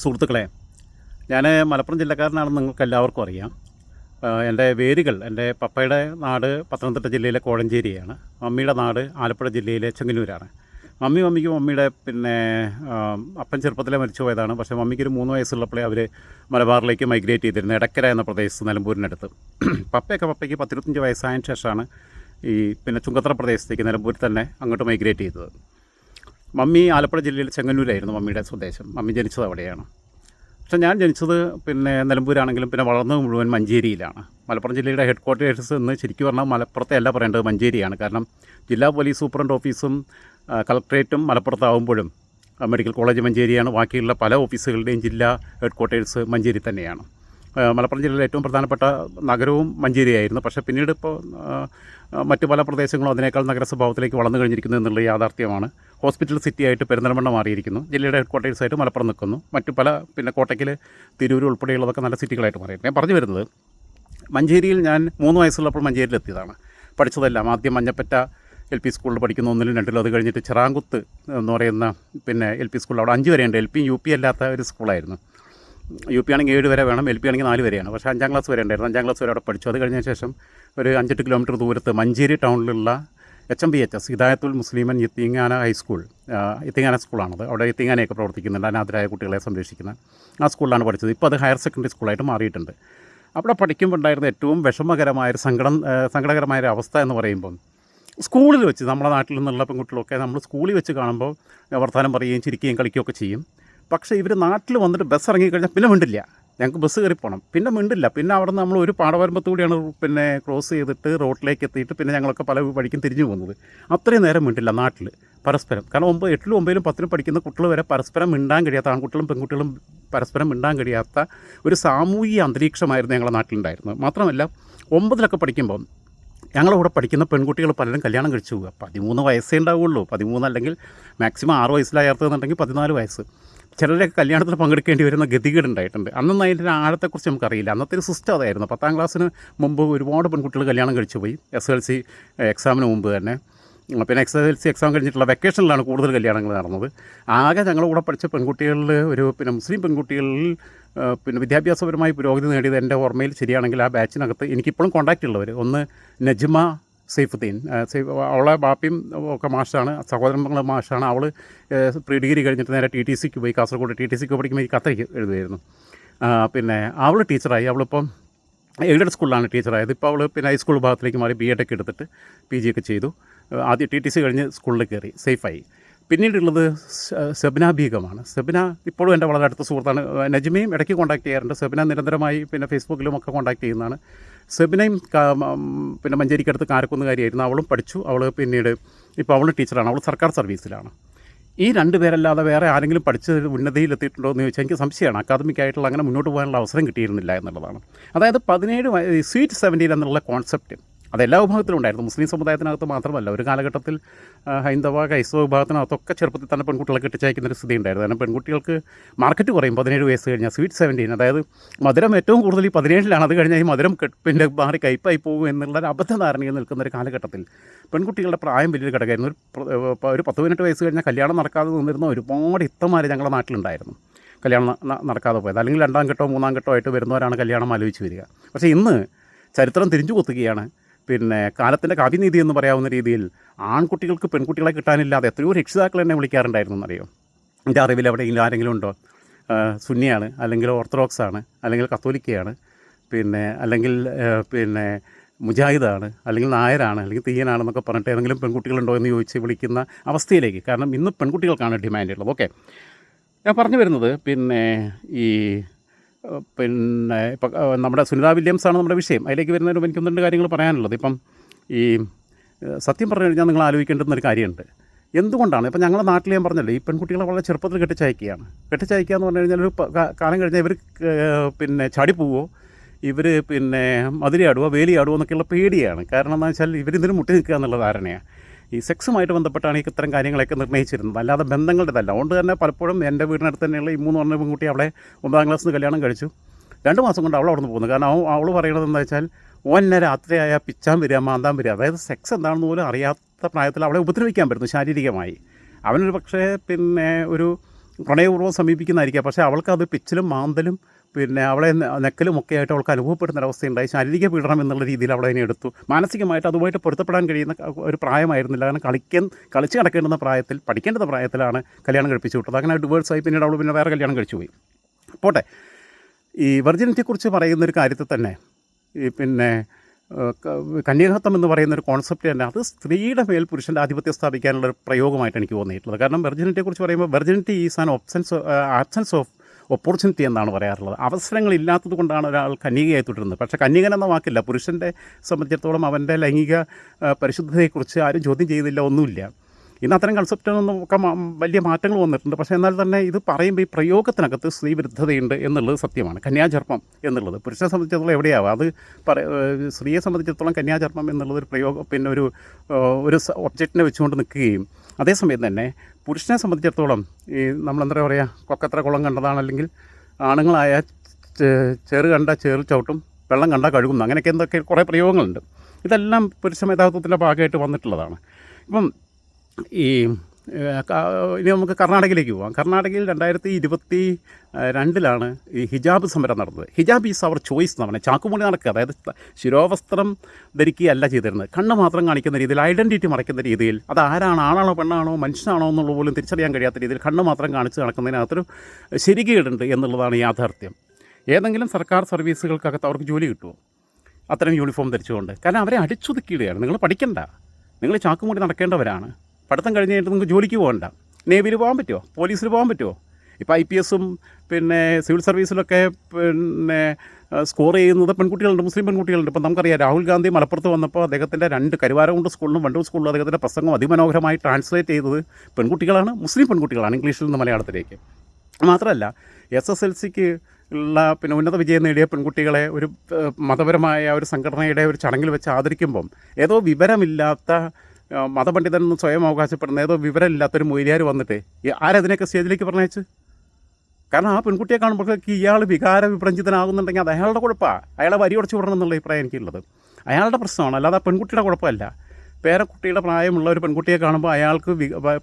സുഹൃത്തുക്കളെ ഞാൻ മലപ്പുറം ജില്ലക്കാരനാണെന്ന് നിങ്ങൾക്ക് എല്ലാവർക്കും അറിയാം എന്റെ വേരുകൾ എന്റെ പപ്പയുടെ നാട് പത്തനംതിട്ട ജില്ലയിലെ കോഴഞ്ചേരിയാണ് മമ്മിയുടെ നാട് ആലപ്പുഴ ജില്ലയിലെ ചെങ്ങന്നൂരാണ്. മമ്മി മമ്മിക്ക് മമ്മിയുടെ പിന്നെ അപ്പൻ ചെറുപ്പത്തിലെ മരിച്ചു പോയതാണ്. പക്ഷേ മമ്മിക്ക് ഒരു മൂന്ന് വയസ്സുള്ളപ്പോഴേ അവർ മലബാറിലേക്ക് മൈഗ്രേറ്റ് ചെയ്തിരുന്നു. എടക്കര എന്ന പ്രദേശത്ത് നിലമ്പൂരിനടുത്ത്. പപ്പയൊക്കെ പപ്പയ്ക്ക് പത്തിരുപത്തഞ്ച് വയസ്സായതിനു ശേഷമാണ് ഈ പിന്നെ ചുങ്കത്തറ പ്രദേശത്തേക്ക് നിലമ്പൂരിൽ തന്നെ അങ്ങോട്ട് മൈഗ്രേറ്റ് ചെയ്തത്. മമ്മി ആലപ്പുഴ ജില്ലയിൽ ചെങ്ങന്നൂരായിരുന്നു മമ്മിയുടെ സ്വദേശം. മമ്മി ജനിച്ചത് അവിടെയാണ്. പക്ഷേ ഞാൻ ജനിച്ചത് പിന്നെ നിലമ്പൂരാണെങ്കിലും പിന്നെ വളർന്നത് മുഴുവൻ മഞ്ചേരിയിലാണ്. മലപ്പുറം ജില്ലയുടെ ഹെഡ് ക്വാർട്ടേഴ്സ് എന്ന് ശരിക്കും പറഞ്ഞാൽ മലപ്പുറത്തെ അല്ല പറയേണ്ടത് മഞ്ചേരിയാണ്. കാരണം ജില്ലാ പോലീസ് സൂപ്രണ്ട് ഓഫീസും കളക്ട്രേറ്റും മലപ്പുറത്താവുമ്പോഴും മെഡിക്കൽ കോളേജ് മഞ്ചേരിയാണ്. ബാക്കിയുള്ള പല ഓഫീസുകളുടെയും ജില്ലാ ഹെഡ് ക്വാർട്ടേഴ്സ് മഞ്ചേരി തന്നെയാണ്. മലപ്പുറം ജില്ലയിലെ ഏറ്റവും പ്രധാനപ്പെട്ട നഗരവും മഞ്ചേരിയായിരുന്നു. പക്ഷേ പിന്നീട് ഇപ്പോൾ മറ്റു പല പ്രദേശങ്ങളും അതിനേക്കാൾ നഗരസ്വഭാവത്തിലേക്ക് വളർന്നു കഴിഞ്ഞിരിക്കുന്നു എന്നുള്ള യാഥാർത്ഥ്യമാണ്. ഹോസ്പിറ്റൽ സിറ്റി ആയിട്ട് പെരിന്തൽമണ്ണ മാറിയിരിക്കുന്നു. ജില്ലയുടെ ഹെഡ് ക്വാർട്ടേഴ്സായിട്ട് മലപ്പുറം നിൽക്കുന്നു. മറ്റു പല പിന്നെ കോട്ടയ്ക്കൽ തിരൂർ ഉൾപ്പെടെയുള്ളതൊക്കെ നല്ല സിറ്റികളായിട്ട് മാറിയിട്ടുണ്ട്. ഞാൻ പറഞ്ഞു വരുന്നത് മഞ്ചേരിയിൽ ഞാൻ മൂന്ന് വയസ്സുള്ളപ്പോൾ മഞ്ചേരിയിലെത്തിയതാണ് പഠിച്ചതെല്ലാം. ആദ്യം മഞ്ഞപ്പറ്റ എൽ പി സ്കൂളിൽ പഠിക്കുന്ന ഒന്നിലും രണ്ടിലും. അത് കഴിഞ്ഞിട്ട് ചിറാങ്കുത്ത് എന്ന് പറയുന്ന പിന്നെ എൽ പി സ്കൂളിൽ. അവിടെ അഞ്ച് വരെയുണ്ട് എൽ പി യു പി അല്ലാത്ത ഒരു സ്കൂളായിരുന്നു. യു പി ആണെങ്കിൽ ഏഴ് വരെ വേണം എൽ പി ആണെങ്കിൽ നാല് വരെയാണ്. പക്ഷേ അഞ്ചാം ക്ലാസ് വരെ ഉണ്ടായിരുന്നു. അഞ്ചാം ക്ലാസ് വരെ അവിടെ പഠിച്ചു. അത് കഴിഞ്ഞ ശേഷം ഒരു അഞ്ചെട്ട് കിലോമീറ്റർ ദൂരത്ത് Manjeri ടൗണിലുള്ള H M B H S Hidayathul Musliman ഇത്തിങ്ങാന high school ഇത്തിങ്ങാന സ്കൂളാണത്. അവിടെ ഇത്തിങ്ങാനയൊക്കെ പ്രവർത്തിക്കുന്നുണ്ട് അനാഥരായ കുട്ടികളെ സംരക്ഷിക്കുന്ന ആ സ്കൂളിലാണ് പഠിച്ചത്. ഇപ്പോൾ അത് ഹയർ സെക്കൻഡറി സ്കൂളായിട്ട് മാറിയിട്ടുണ്ട്. അവിടെ പഠിക്കുമ്പോൾ ഉണ്ടായിരുന്ന ഏറ്റവും വിഷമകരമായൊരു സങ്കടം സങ്കടകരമായൊരു അവസ്ഥ എന്ന് പറയുമ്പം സ്കൂളിൽ വെച്ച് നമ്മുടെ നാട്ടിൽ നിന്നുള്ള പെൺകുട്ടികളൊക്കെ നമ്മൾ സ്കൂളിൽ വെച്ച് കാണുമ്പോൾ വർത്തമാനം പറയുകയും ചിരിക്കുകയും കളിക്കുകയൊക്കെ ചെയ്യും. പക്ഷേ ഇവർ നാട്ടിൽ വന്നിട്ട് ബസ് ഇറങ്ങിക്കഴിഞ്ഞാൽ പിന്നെ മിണ്ടില്ല. ഞങ്ങൾക്ക് ബസ് കയറി പോകണം പിന്നെ മിണ്ടില്ല. പിന്നെ അവിടെ നമ്മൾ ഒരു പാടവരമ്പത്തുകൂടിയാണ് പിന്നെ ക്രോസ് ചെയ്തിട്ട് റോഡിലേക്ക് എത്തിയിട്ട് പിന്നെ ഞങ്ങളൊക്കെ പല വഴിക്കും തിരിഞ്ഞു പോകുന്നത്. അത്രയും നേരം മിണ്ടില്ല നാട്ടിൽ പരസ്പരം. കാരണം ഒമ്പത് എട്ടിലും ഒമ്പതിലും പത്തിലും പഠിക്കുന്ന കുട്ടികൾ വരെ പരസ്പരം മിണ്ടാൻ കഴിയാത്ത ആൺകുട്ടികളും പെൺകുട്ടികളും പരസ്പരം മിണ്ടാൻ കഴിയാത്ത ഒരു സാമൂഹിക അന്തരീക്ഷമായിരുന്നു ഞങ്ങളുടെ നാട്ടിലുണ്ടായിരുന്നത്. മാത്രമല്ല ഒമ്പതിലൊക്കെ പഠിക്കുമ്പോൾ ഞങ്ങളെ കൂടെ പഠിക്കുന്ന പെൺകുട്ടികൾ പലരും കല്യാണം കഴിച്ചു പോകുക പതിമൂന്ന് വയസ്സേ ഉണ്ടാവുള്ളൂ. പതിമൂന്ന് അല്ലെങ്കിൽ മാക്സിമം ആറ് വയസ്സിലായിരുന്നുണ്ടെങ്കിൽ പതിനാല് വയസ്സ്. ചിലരൊക്കെ കല്യാണത്തിൽ പങ്കെടുക്കേണ്ടി വരുന്ന ഗതികേട് ഉണ്ടായിട്ടുണ്ട്. അന്നൊന്നും അതിന്റെ ആഴത്തെക്കുറിച്ച് നമുക്കറിയില്ല. അന്നത്തെ ഒരു സിസ്റ്റം അതായിരുന്നു. പത്താം ക്ലാസ്സിന് മുമ്പ് ഒരുപാട് പെൺകുട്ടികൾ കല്യാണം കഴിച്ചു പോയി. എസ് എൽ സി എക്സാമിന് മുമ്പ് തന്നെ. പിന്നെ എക്സ് എൽ സി എക്സാം കഴിഞ്ഞിട്ടുള്ള വെക്കേഷനിലാണ് കൂടുതൽ കല്യാണങ്ങൾ നടന്നത്. ആകെ ഞങ്ങളുടെ കൂടെ പഠിച്ച പെൺകുട്ടികളിൽ ഒരു പിന്നെ മുസ്ലിം പെൺകുട്ടികളിൽ പിന്നെ വിദ്യാഭ്യാസപരമായി പുരോഗതി നേടിയത് എന്റെ ഓർമ്മയിൽ ശരിയാണെങ്കിൽ ആ ബാച്ചിനകത്ത് എനിക്കിപ്പോഴും കോൺടാക്റ്റ് ഉള്ളവർ ഒന്ന് നജ്മ സൈഫുദ്ദീൻ. അവളെ ബാപ്പിയും ഒക്കെ മാഷാണ് സഹോദരങ്ങൾ മാഷാണ്. അവൾ പ്രീ ഡിഗ്രി കഴിഞ്ഞിട്ട് നേരെ ടി ടി സിക്ക് പോയി കാസർഗോഡ് ടി ടി സിക്ക് പഠിക്കുമ്പോൾ ഈ കഥ എഴുതുമായിരുന്നു പിന്നെ അവൾ ടീച്ചറായി. അവളിപ്പം എയ്ഡഡ് സ്കൂളിലാണ് ടീച്ചറായത്. ഇപ്പോൾ അവൾ പിന്നെ ഹൈസ്കൂൾ ഭാഗത്തിലേക്ക് മാറി ബി എഡൊക്കെ എടുത്തിട്ട് പി ജി ഒക്കെ ചെയ്തു. ആദ്യം ടി ടി സി കഴിഞ്ഞ് സ്കൂളിൽ കയറി സേഫായി. പിന്നീടുള്ളത് സെബിന ബീഗമാണ്. സെബിന ഇപ്പോഴും എന്റെ വളരെ അടുത്ത സുഹൃത്താണ്. നജ്മയും ഇടയ്ക്ക് കോൺടാക്ട് ചെയ്യാറുണ്ട്. സെബിന നിരന്തരമായി പിന്നെ ഫേസ്ബുക്കിലും ഒക്കെ കോൺടാക്ട് ചെയ്യുന്നതാണ്. സെബിനയും പിന്നെ മഞ്ചേരിക്കടുത്ത് കാരക്കുന്നുകാരിയായിരുന്നു അവളും പഠിച്ചു. അവൾ പിന്നീട് ഇപ്പോൾ അവൾ ടീച്ചറാണ്. അവൾ സർക്കാർ സർവീസിലാണ്. ഈ രണ്ട് പേരല്ലാതെ വേറെ ആരെങ്കിലും പഠിച്ച് ഉന്നതിയിലെത്തിയിട്ടുണ്ടോ എന്ന് ചോദിച്ചാൽ എനിക്ക് സംശയമാണ്. അക്കാദമിക് ആയിട്ടുള്ള അങ്ങനെ മുന്നോട്ട് പോകാനുള്ള അവസരം കിട്ടിയിരുന്നില്ല എന്നുള്ളതാണ്. അതായത് പതിനേഴ് സ്വീറ്റ് സെവന്റീൻ എന്നുള്ള കോൺസെപ്റ്റ് അത് എല്ലാ വിഭാഗത്തിലും ഉണ്ടായിരുന്നു. മുസ്ലിം സമുദായത്തിനകത്ത് മാത്രമല്ല ഒരു കാലഘട്ടത്തിൽ ഹൈന്ദവ ക്രൈസ്തവ വിഭാഗത്തിനകത്തൊക്കെ ചെറുപ്പത്തിൽ തന്നെ പെൺകുട്ടികളെ കെട്ടിച്ചയക്കുന്ന ഒരു സ്ഥിതി ഉണ്ടായിരുന്നു. കാരണം പെൺകുട്ടികൾക്ക് മാർക്കറ്റ് കുറയും പതിനേഴ് വയസ്സ് കഴിഞ്ഞാൽ സ്വീറ്റ് സെവന്റീൻ അതായത് മധുരം ഏറ്റവും കൂടുതൽ ഈ പതിനേഴിലാണ്. അത് കഴിഞ്ഞാൽ ഈ മധുരം പിന്നെ മാറി കയ്പായി പോകും എന്നുള്ള ഒരു അബദ്ധധാരണയിൽ നിൽക്കുന്ന ഒരു കാലഘട്ടത്തിൽ പെൺകുട്ടികളുടെ പ്രായം വലിയൊരു ഘടകമായിരുന്നു. ഒരു ഒരു പത്ത് പതിനെട്ട് വയസ്സ് കഴിഞ്ഞാൽ കല്യാണം നടക്കാതെ നിന്നിരുന്ന ഒരുപാട് ഇത്തമാർ ഞങ്ങളുടെ നാട്ടിലുണ്ടായിരുന്നു. കല്യാണം നടക്കാതെ പോയത്. അല്ലെങ്കിൽ രണ്ടാം ഘട്ടോ മൂന്നാം ഘട്ടോ ആയിട്ട് വരുന്നവരാണ് കല്യാണം ആലോചിച്ച് വരിക. പക്ഷേ ഇന്ന് ചരിത്രം തിരിഞ്ഞു കൊത്തുകയാണ്. പിന്നെ കാലത്തിന്റെ കവിനീതി എന്ന് പറയാവുന്ന രീതിയിൽ ആൺകുട്ടികൾക്ക് പെൺകുട്ടികളെ കിട്ടാനില്ലാതെ എത്രയോ രക്ഷിതാക്കൾ എന്നെ വിളിക്കാറുണ്ടായിരുന്നു എന്നറിയോ? എന്റെ അറിവിൽ എവിടെയെങ്കിലും ആരെങ്കിലും ഉണ്ടോ? സുന്നിയാണ് അല്ലെങ്കിൽ ഓർത്തഡോക്സ് ആണ് അല്ലെങ്കിൽ കത്തോലിക്കയാണ് പിന്നെ അല്ലെങ്കിൽ പിന്നെ മുജാഹിദാണ് അല്ലെങ്കിൽ നായരാണ് അല്ലെങ്കിൽ തീയനാണെന്നൊക്കെ പറഞ്ഞിട്ട് ഏതെങ്കിലും പെൺകുട്ടികളുണ്ടോ എന്ന് ചോദിച്ച് വിളിക്കുന്ന അവസ്ഥയിലേക്ക്. കാരണം ഇന്ന് പെൺകുട്ടികൾക്കാണ് ഡിമാൻഡ് ഉള്ളത് ഓക്കെ. ഞാൻ പറഞ്ഞു വരുന്നത് പിന്നെ ഈ പിന്നെ നമ്മുടെ സുനിത വില്യംസാണ് നമ്മുടെ വിഷയം. അതിലേക്ക് വരുന്നതിന് മുമ്പ് എനിക്ക് രണ്ട് കാര്യങ്ങൾ പറയാനുള്ളത്. ഇപ്പം ഈ സത്യം പറഞ്ഞു കഴിഞ്ഞാൽ നിങ്ങൾ ആലോചിക്കേണ്ടുന്ന ഒരു കാര്യമുണ്ട്. എന്തുകൊണ്ടാണ്? ഇപ്പം ഞങ്ങളുടെ നാട്ടിൽ ഞാൻ പറഞ്ഞല്ലോ ഈ പെൺകുട്ടികളെ വളരെ ചെറുപ്പത്തിൽ കെട്ടിച്ചയക്കുകയാണ്. കെട്ടിച്ചയക്കുക എന്ന് പറഞ്ഞു കഴിഞ്ഞാൽ ഒരു കാലം കഴിഞ്ഞാൽ ഇവർ പിന്നെ ചാടിപ്പോവോ ഇവർ പിന്നെ മതിരിയാടുവോ വേലിയാടുവോ എന്നൊക്കെയുള്ള പേടിയാണ്. കാരണം എന്താ വെച്ചാൽ ഇവരിതിന് മുട്ടി നിൽക്കുക എന്നുള്ള ധാരണയാണ്. ഈ സെക്സുമായിട്ട് ബന്ധപ്പെട്ടാണ് ഈ ഇത്തരം കാര്യങ്ങളൊക്കെ നിർണയിച്ചിരുന്നത് അല്ലാതെ ബന്ധങ്ങളുടേതല്ല. അതുകൊണ്ട് തന്നെ പലപ്പോഴും എന്റെ വീടിനടുത്ത് തന്നെയുള്ള ഈ മൂന്ന് പറഞ്ഞ പെൺകുട്ടി അവളെ ഒമ്പതാം ക്ലാസ്സിൽ നിന്ന് കല്യാണം കഴിച്ചു. രണ്ട് മാസം കൊണ്ട് അവൾ അവിടെ പോകുന്നു. കാരണം അവൾ പറയുന്നത് എന്താ വെച്ചാൽ ഓന്നെ രാത്രിയായ പിച്ചാൻ വരിക മാന്താൻ വരിക. അതായത് സെക്സ് എന്താണെന്ന് പോലും അറിയാത്ത പ്രായത്തിൽ അവളെ ഉപദ്രവിക്കാൻ പറ്റുന്നു ശാരീരികമായി. അവനൊരു പക്ഷേ പിന്നെ ഒരു പ്രണയപൂർവം സമീപിക്കുന്നതായിരിക്കാം. പക്ഷേ അവൾക്ക് അത് പിച്ചിലും മാന്തലും പിന്നെ അവളെ നെ- നെക്കലും ഒക്കെ ആയിട്ട് അവൾക്ക് അനുഭവപ്പെടുന്ന ഒരവസ്ഥയുണ്ടായി. ശാരീരിക പീഡനം എന്നുള്ള രീതിയിൽ അവളെ അതിനെ എടുത്തു. മാനസികമായിട്ട് അതുമായിട്ട് പൊരുത്തപ്പെടാൻ കഴിയുന്ന ഒരു പ്രായമായിരുന്നില്ല. കാരണം കളിക്കാൻ കളിച്ച് നടക്കേണ്ടുന്ന പ്രായത്തിൽ പഠിക്കേണ്ടുന്ന പ്രായത്തിലാണ് കല്യാണം കഴിപ്പിച്ചു വിട്ടത്. അങ്ങനെ ഡിവേഴ്സായി പിന്നീട് അവൾ പിന്നെ വേറെ കല്യാണം കഴിച്ചു പോയി. പോട്ടെ. ഈ വെർജിനിറ്റിയെക്കുറിച്ച് പറയുന്നൊരു കാര്യത്തിൽ തന്നെ ഈ പിന്നെ കന്യാഹത്വം എന്ന് പറയുന്ന ഒരു കോൺസെപ്റ്റ് തന്നെ അത് സ്ത്രീയുടെ മേൽ പുരുഷന്റെ ആധിപത്യം സ്ഥാപിക്കാനുള്ള ഒരു പ്രയോഗമായിട്ട് എനിക്ക് തോന്നിയിട്ടുള്ളത്. കാരണം വെർജിനിറ്റിയെക്കുറിച്ച് പറയുമ്പോൾ virginity is an options absence of opportunity എന്നാണ് പറയാറുള്ളത്. അവസരങ്ങൾ ഇല്ലാത്തത് കൊണ്ടാണ് ഒരാൾ കന്യകയായി തുടരുന്നത്. പക്ഷേ കന്യകൻ എന്ന വാക്കില്ല. പുരുഷന്റെ സംബന്ധിച്ചിടത്തോളം അവന്റെ ലൈംഗിക പരിശുദ്ധതയെക്കുറിച്ച് ആരും ചോദ്യം ചെയ്യുന്നില്ല ഒന്നുമില്ല. ഇന്ന് അത്തരം കൺസെപ്റ്റിനൊന്നും ഒക്കെ വലിയ മാറ്റങ്ങൾ വന്നിട്ടുണ്ട്. പക്ഷേ എന്നാൽ തന്നെ ഇത് പറയുമ്പോൾ ഈ പ്രയോഗത്തിനകത്ത് സ്ത്രീ വിരുദ്ധതയുണ്ട് എന്നുള്ളത് സത്യമാണ്. കന്യാചർമ്മം എന്നുള്ളത്. പുരുഷനെ സംബന്ധിച്ചിടത്തോളം എവിടെയാവും? അത് പറ സ്ത്രീയെ സംബന്ധിച്ചിടത്തോളം കന്യാചർമ്മം എന്നുള്ളത് ഒരു പ്രയോഗം പിന്നെ ഒരു ഒരു ഒബ്ജക്റ്റിനെ വെച്ചുകൊണ്ട് നിൽക്കുകയും അതേസമയം തന്നെ പുരുഷനെ സംബന്ധിച്ചിടത്തോളം ഈ നമ്മളെന്താ പറയുക കൊക്കത്ര കുളം കണ്ടതാണ് അല്ലെങ്കിൽ ആണുങ്ങളായ ചെറു കണ്ട ചേറ് ചവിട്ടും വെള്ളം കണ്ട കഴുകുന്നു അങ്ങനെയൊക്കെ എന്തൊക്കെ കുറേ പ്രയോഗങ്ങളുണ്ട്. ഇതെല്ലാം പുരുഷ മേധാവിത്വത്തിന്റെ ഭാഗമായിട്ട് വന്നിട്ടുള്ളതാണ്. ഇപ്പം ഈ ഇനി നമുക്ക് കർണാടകയിലേക്ക് പോവാം. കർണാടകയിൽ രണ്ടായിരത്തി ഇരുപത്തി രണ്ടിലാണ് ഈ ഹിജാബ് സമരം നടന്നത്. ഹിജാബ് ഈസ് അവർ ചോയ്സ് എന്ന് പറഞ്ഞാൽ ചാക്കുമൂടി നടക്കുക. അതായത് ശിരോവസ്ത്രം ധരിക്കുകയല്ല ചെയ്തിരുന്നത്. കണ്ണ് മാത്രം കാണിക്കുന്ന രീതിയിൽ ഐഡന്റിറ്റി മറയ്ക്കുന്ന രീതിയിൽ അത് ആരാണ് ആണാണോ പെണ്ണാണോ മനുഷ്യനാണോ എന്നുള്ള പോലും തിരിച്ചറിയാൻ കഴിയാത്ത രീതിയിൽ കണ്ണ് മാത്രം കാണിച്ച് നടക്കുന്നതിനകത്തൊരു ശരികേടുണ്ട് എന്നുള്ളതാണ് യാഥാർത്ഥ്യം. ഏതെങ്കിലും സർക്കാർ സർവീസുകൾക്കകത്ത് അവർക്ക് ജോലി കിട്ടുമോ? അത്തരം യൂണിഫോം ധരിച്ചുകൊണ്ട്. കാരണം അവരെ അടിച്ചൊതുക്കിയിടുകയാണ്. നിങ്ങൾ പഠിക്കണ്ട. നിങ്ങൾ ചാക്കുമൂടി നടക്കേണ്ടവരാണ്. പഠിത്തം കഴിഞ്ഞ് കഴിഞ്ഞിട്ട് നിങ്ങൾക്ക് ജോലിക്ക് പോകണ്ട. നേവിയിൽ പോകാൻ പറ്റുമോ പോലീസിൽ പോകാൻ പറ്റുമോ ഇപ്പോൾ ഐ പി എസും പിന്നെ സിവിൽ സർവീസിലൊക്കെ പിന്നെ സ്കോർ ചെയ്യുന്നത് പെൺകുട്ടികളുണ്ട് മുസ്ലിം പെൺകുട്ടികളുണ്ട്. ഇപ്പം നമുക്കറിയാം രാഹുൽ ഗാന്ധി മലപ്പുറത്ത് വന്നപ്പോൾ അദ്ദേഹത്തിന്റെ രണ്ട് കരുവാരകുണ്ട് സ്കൂളിലും വണ്ടൂർ സ്കൂളിലും അദ്ദേഹത്തിന്റെ പ്രസംഗം അതിമനോഹരമായി ട്രാൻസ്ലേറ്റ് ചെയ്തത് പെൺകുട്ടികളാണ് മുസ്ലിം പെൺകുട്ടികളാണ് ഇംഗ്ലീഷിൽ നിന്ന് മലയാളത്തിലേക്ക്. മാത്രമല്ല എസ് എസ് എൽ സിക്ക് ഉള്ള പിന്നെ ഉന്നത വിജയം നേടിയ പെൺകുട്ടികളെ ഒരു മതപരമായ ഒരു സംഘടനയുടെ ഒരു ചടങ്ങിൽ വെച്ച് ആദരിക്കുമ്പം ഏതോ വിവരമില്ലാത്ത മതപണ്ഡിതൻ സ്വയം അവകാശപ്പെടുന്ന ഏതോ വിവരമില്ലാത്തൊരു മൊയ്ലിയാർ വന്നിട്ട്. ആരതിനെയൊക്കെ സ്റ്റേജിലേക്ക് പറഞ്ഞയച്ച്? കാരണം ആ പെൺകുട്ടിയെ കാണുമ്പോഴേക്ക് ഇയാൾ വികാര വിപ്രഞ്ചിതനാകുന്നുണ്ടെങ്കിൽ അത് അയാളുടെ കുഴപ്പമാണ് അയാളെ വരി ഉടച്ചു വിടണം എന്നുള്ള അഭിപ്രായം എനിക്കുള്ളത്. അയാളുടെ പ്രശ്നമാണ്. അല്ലാതെ ആ പെൺകുട്ടിയുടെ കുഴപ്പമല്ല. പേരക്കുട്ടിയുടെ പ്രായമുള്ള ഒരു പെൺകുട്ടിയെ കാണുമ്പോൾ അയാൾക്ക്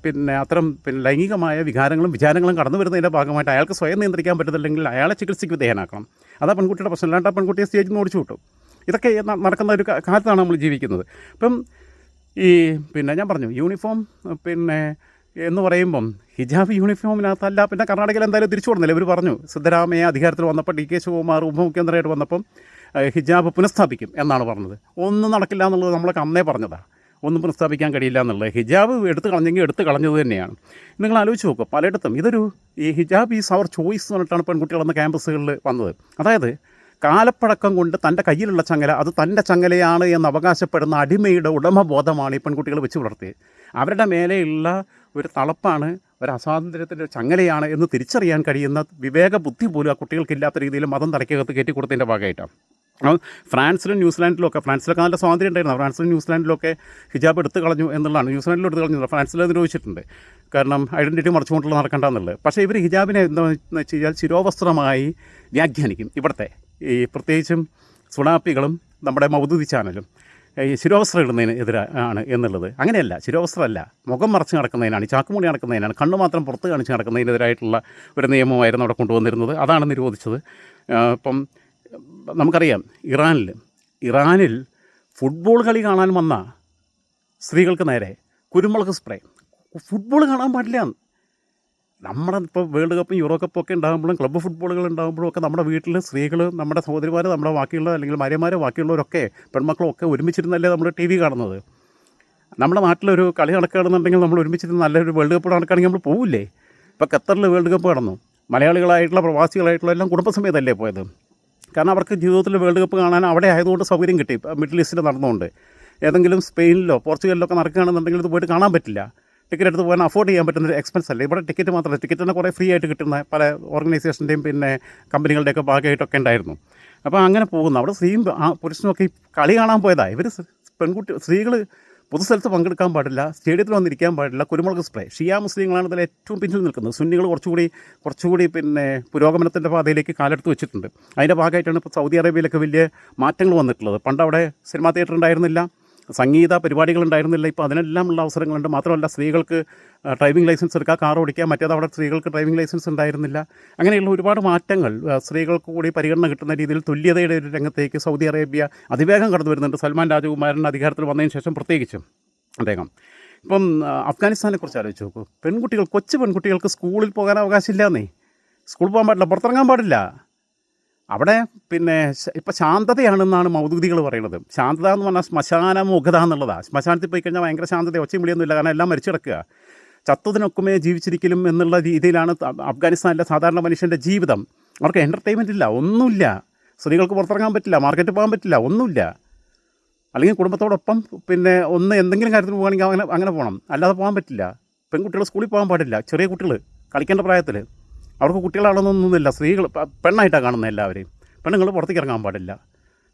പിന്നെ അത്തരം പിന്നെ ലൈംഗികമായ വികാരങ്ങളും വിചാരങ്ങളും കടന്നു വരുന്നതിന്റെ ഭാഗമായിട്ട് അയാൾക്ക് സ്വയം നിയന്ത്രിക്കാൻ പറ്റുന്നില്ലെങ്കിൽ അയാളെ ചികിത്സയ്ക്ക് വിധേയനാക്കണം. അതാ പെൺകുട്ടിയുടെ പ്രശ്നം. അല്ലാണ്ട് ആ പെൺകുട്ടിയെ സ്റ്റേജിൽ നിന്ന് ഓടിച്ചു വിട്ടു. ഇതൊക്കെ നടക്കുന്ന ഒരു കാലത്താണ് നമ്മൾ ജീവിക്കുന്നത്. അപ്പം ഈ പിന്നെ ഞാൻ പറഞ്ഞു യൂണിഫോം പിന്നെ എന്ന് പറയുമ്പം ഹിജാബ് യൂണിഫോമിനകത്തല്ല പിന്നെ കർണാടകയിൽ എന്തായാലും തിരിച്ചു കൊടുന്നില്ല. ഇവർ പറഞ്ഞു സിദ്ധരാമയ്യ അധികാരത്തിൽ വന്നപ്പോൾ ഡി കെ ശിവകുമാർ ഉപമുഖ്യമന്ത്രിയായിട്ട് വന്നപ്പം ഹിജാബ് പുനഃസ്ഥാപിക്കും എന്നാണ് പറഞ്ഞത്. ഒന്നും നടക്കില്ല എന്നുള്ളത് നമ്മളൊക്കെ അന്നേ പറഞ്ഞതാണ് ഒന്നും പുനഃസ്ഥാപിക്കാൻ കഴിയില്ല എന്നുള്ളത്. ഹിജാബ് എടുത്തു കളഞ്ഞെങ്കിൽ എടുത്തു കളഞ്ഞത് തന്നെയാണ്. നിങ്ങൾ ആലോചിച്ച് നോക്കുക പലയിടത്തും ഇതൊരു ഈ ഹിജാബ് ഈസ് അവർ ചോയ്സ് എന്ന് പറഞ്ഞിട്ടാണ് പെൺകുട്ടികളെന്ന ക്യാമ്പസുകളിൽ വന്നത്. അതായത് കാലപ്പഴക്കം കൊണ്ട് തന്റെ കയ്യിലുള്ള ചങ്ങല അത് തന്റെ ചങ്ങലയാണ് എന്ന് അവകാശപ്പെടുന്ന അടിമയുടെ ഉടമബോധമാണ് ഈ പെൺകുട്ടികൾ വെച്ച് പുലർത്തിയത്. അവരുടെ മേലെയുള്ള ഒരു തളപ്പാണ് ഒരു അസ്വാതന്ത്ര്യത്തിന്റെ ചങ്ങലയാണ് എന്ന് തിരിച്ചറിയാൻ കഴിയുന്ന വിവേക ബുദ്ധി പോലും ആ കുട്ടികൾക്കില്ലാത്ത രീതിയിൽ മതം തലയ്ക്കകത്ത് കയറ്റി കൊടുത്തതിന്റെ ഭാഗമായിട്ടാണ്. ഫ്രാൻസിലും ന്യൂസിലാൻഡിലും ഒക്കെ ഫ്രാൻസിലൊക്കെ നല്ല സ്വാതന്ത്ര്യം ഉണ്ടായിരുന്നു. ഫ്രാൻസിലും ന്യൂസിലാൻഡിലൊക്കെ ഹിജാബ് എടുത്തു കളഞ്ഞു എന്നുള്ളതാണ്. ന്യൂസിലാൻഡിലും എടുത്തു കളഞ്ഞു ഫ്രാൻസിൽ നിരോധിച്ചിട്ടുണ്ട്. കാരണം ഐഡന്റിറ്റി മറച്ചുകൊണ്ടുള്ള നടക്കേണ്ടതെന്നുള്ളത് പക്ഷേ ഇവർ ഹിജാബിനെ എന്താണെന്ന് വെച്ച് കഴിഞ്ഞാൽ ശിരോവസ്ത്രമായി വ്യാഖ്യാനിക്കും. ഇവിടുത്തെ ഈ പ്രത്യേകിച്ചും സുണാപ്പികളും നമ്മുടെ മൗദൂദി ചാനലും ഈ ശിരോവസ്ത്രം ഇടുന്നതിന് എതിരാ ആണ് എന്നുള്ളത്. അങ്ങനെയല്ല ശിരോവസ്ത്രമല്ല. മുഖം മറച്ച് നടക്കുന്നതിനാണ് ചാക്കുമുടി നടക്കുന്നതിനാണ് കണ്ണു മാത്രം പുറത്ത് കാണിച്ച് നടക്കുന്നതിനെതിരായിട്ടുള്ള ഒരു നിയമമായിരുന്നു അവിടെ കൊണ്ടുവന്നിരുന്നത്. അതാണ് നിരോധിച്ചത്. ഇപ്പം നമുക്കറിയാം ഇറാനിൽ ഇറാനിൽ ഫുട്ബോൾ കളി കാണാൻ വന്ന സ്ത്രീകൾക്ക് നേരെ കുരുമുളക് സ്പ്രേ. ഫുട്ബോൾ കാണാൻ പാടില്ല നമ്മുടെ ഇപ്പോൾ വേൾഡ് കപ്പും യൂറോ കപ്പും ഒക്കെ ഉണ്ടാകുമ്പോഴും ക്ലബ്ബ് ഫുട്ബോളുകൾ ഉണ്ടാകുമ്പോഴും ഒക്കെ നമ്മുടെ വീട്ടിൽ സ്ത്രീകൾ നമ്മുടെ സഹോദരിമാർ നമ്മുടെ ബാക്കിയുള്ള അല്ലെങ്കിൽ ഭാര്യമാർ ബാക്കിയുള്ളവരൊക്കെ പെൺമക്കളൊക്കെ ഒരുമിച്ചിരുന്നല്ലേ നമ്മൾ ടി വി കാണുന്നത്. നമ്മുടെ നാട്ടിലൊരു കളി നടക്കുകയാണെന്നുണ്ടെങ്കിൽ നമ്മൾ ഒരുമിച്ചിരുന്ന് നല്ലൊരു വേൾഡ് കപ്പ് നടക്കുകയാണെങ്കിൽ നമ്മൾ പോവില്ലേ? ഇപ്പോൾ ഖത്തറിൽ വേൾഡ് കപ്പ് നടന്നു. മലയാളികളായിട്ടുള്ള പ്രവാസികളായിട്ടുള്ള എല്ലാം കുടുംബസമേതല്ലേ പോയത്? കാരണം അവർക്ക് ജീവിതത്തിൽ വേൾഡ് കപ്പ് കാണാൻ അവിടെ ആയതുകൊണ്ട് സൗകര്യം കിട്ടി. മിഡിൽ ഈസ്റ്റിൽ നടന്നുകൊണ്ട്. ഏതെങ്കിലും സ്പെയിനിലോ പോർച്ചുഗലിലോ ഒക്കെ നടക്കുകയാണെന്നുണ്ടെങ്കിൽ ഇത് പോയിട്ട് കാണാൻ പറ്റില്ല. ടിക്കറ്റ് എടുത്ത് പോകാൻ അഫോർഡ് ചെയ്യാൻ പറ്റുന്ന ഒരു എക്സ്പെൻസ് അല്ലേ? ഇവിടെ ടിക്കറ്റ് മാത്രമല്ല. ടിക്കറ്റ് തന്നെ കുറേ ഫ്രീ ആയിട്ട് കിട്ടുന്ന പല ഓർഗനൈസേഷന്റെയും പിന്നെ കമ്പനികളുടെയൊക്കെ ഭാഗമായിട്ടൊക്കെ ഉണ്ടായിരുന്നു. അപ്പോൾ അങ്ങനെ പോകുന്നു. അവിടെ സ്ത്രീയും ആ പുരുഷനുമൊക്കെ കളി കാണാൻ പോയതാ. ഇവർ പെൺകുട്ടി സ്ത്രീകൾ പൊതുസ്ഥലത്ത് പങ്കെടുക്കാൻ പാടില്ല സ്റ്റേഡിയത്തിൽ വന്നിരിക്കാൻ പാടില്ല കുരുമുളക് സ്പ്രേ ഷിയ മുസ്ലിങ്ങളാണ് ഇതിൽ ഏറ്റവും പിന്നിൽ നിൽക്കുന്നത്. സുന്നികൾ കുറച്ചുകൂടി കുറച്ചുകൂടി പിന്നെ പുരോഗമനത്തിന്റെ പാതയിലേക്ക് കാലെടുത്ത് വെച്ചിട്ടുണ്ട്. അതിന്റെ ഭാഗമായിട്ടാണ് ഇപ്പോൾ സൗദി അറേബ്യയിലൊക്കെ വലിയ മാറ്റങ്ങൾ വന്നിട്ടുള്ളത്. പണ്ട് അവിടെ സിനിമാ തിയേറ്റർ ഉണ്ടായിരുന്നില്ല. സംഗീത പരിപാടികൾ ഉണ്ടായിരുന്നില്ല ഇപ്പോൾ അതിനെല്ലാമുള്ള അവസരങ്ങളുണ്ട്. മാത്രമല്ല സ്ത്രീകൾക്ക് ഡ്രൈവിംഗ് ലൈസൻസ് എടുക്കുക കാർ ഓടിക്കുക മറ്റേത് അവിടെ സ്ത്രീകൾക്ക് ഡ്രൈവിംഗ് ലൈസൻസ് ഉണ്ടായിരുന്നില്ല. അങ്ങനെയുള്ള ഒരുപാട് മാറ്റങ്ങൾ സ്ത്രീകൾക്ക് കൂടി പരിഗണന കിട്ടുന്ന രീതിയിൽ തുല്യതയുടെ ഒരു രംഗത്തേക്ക് സൗദി അറേബ്യ അതിവേഗം കടന്നു വരുന്നുണ്ട്. സൽമാൻ രാജകുമാരൻ അധികാരത്തിൽ വന്നതിന് ശേഷം പ്രത്യേകിച്ചും അദ്ദേഹം. ഇപ്പം അഫ്ഗാനിസ്ഥാനെക്കുറിച്ച് അഫ്ഗാനിസ്ഥാനെ കുറിച്ച് ആലോചിച്ച് നോക്കൂ. പെൺകുട്ടികൾ കൊച്ചു പെൺകുട്ടികൾക്ക് സ്കൂളിൽ പോകാൻ അവകാശമില്ലാന്നേ. സ്കൂളിൽ പോകാൻ പാടില്ല പുറത്തിറങ്ങാൻ പാടില്ല. അവിടെ പിന്നെ ഇപ്പം ശാന്തതയാണെന്നാണ് മൗദൂദികൾ പറയുന്നത്. ശാന്തത എന്ന് പറഞ്ഞാൽ ശ്മശാന മുഖത എന്നുള്ളതാണ് ശ്മശാനത്തിൽ പോയി കഴിഞ്ഞാൽ ഭയങ്കര ശാന്തത ഒച്ചയും വിളിയൊന്നുമില്ല കാരണം എല്ലാം മരിച്ചു കിടക്കുക. ചത്തതിനൊക്കുമേ ജീവിച്ചിരിക്കലും എന്നുള്ള രീതിയിലാണ് അഫ്ഗാനിസ്ഥാനിലെ സാധാരണ മനുഷ്യന്റെ ജീവിതം. അവർക്ക് എന്റർടൈൻമെന്റ് ഇല്ല. ഒന്നുമില്ല. സ്ത്രീകൾക്ക് പുറത്തിറങ്ങാൻ പറ്റില്ല. മാർക്കറ്റിൽ പോകാൻ പറ്റില്ല. ഒന്നുമില്ല. അല്ലെങ്കിൽ കുടുംബത്തോടൊപ്പം പിന്നെ ഒന്ന് എന്തെങ്കിലും കാര്യത്തിന് പോകുകയാണെങ്കിൽ അങ്ങനെ അങ്ങനെ പോകണം. അല്ലാതെ പോകാൻ പറ്റില്ല. പെൺകുട്ടികൾ സ്കൂളിൽ പോകാൻ പാടില്ല. ചെറിയ കുട്ടികൾ കളിക്കേണ്ട പ്രായത്തിൽ അവർക്ക് കുട്ടികളാണെന്നൊന്നുമില്ല സ്ത്രീകൾ പെണ്ണായിട്ടാണ് കാണുന്നത് എല്ലാവരെയും. പെണ്ണുങ്ങൾ പുറത്തേക്ക് ഇറങ്ങാൻ പാടില്ല.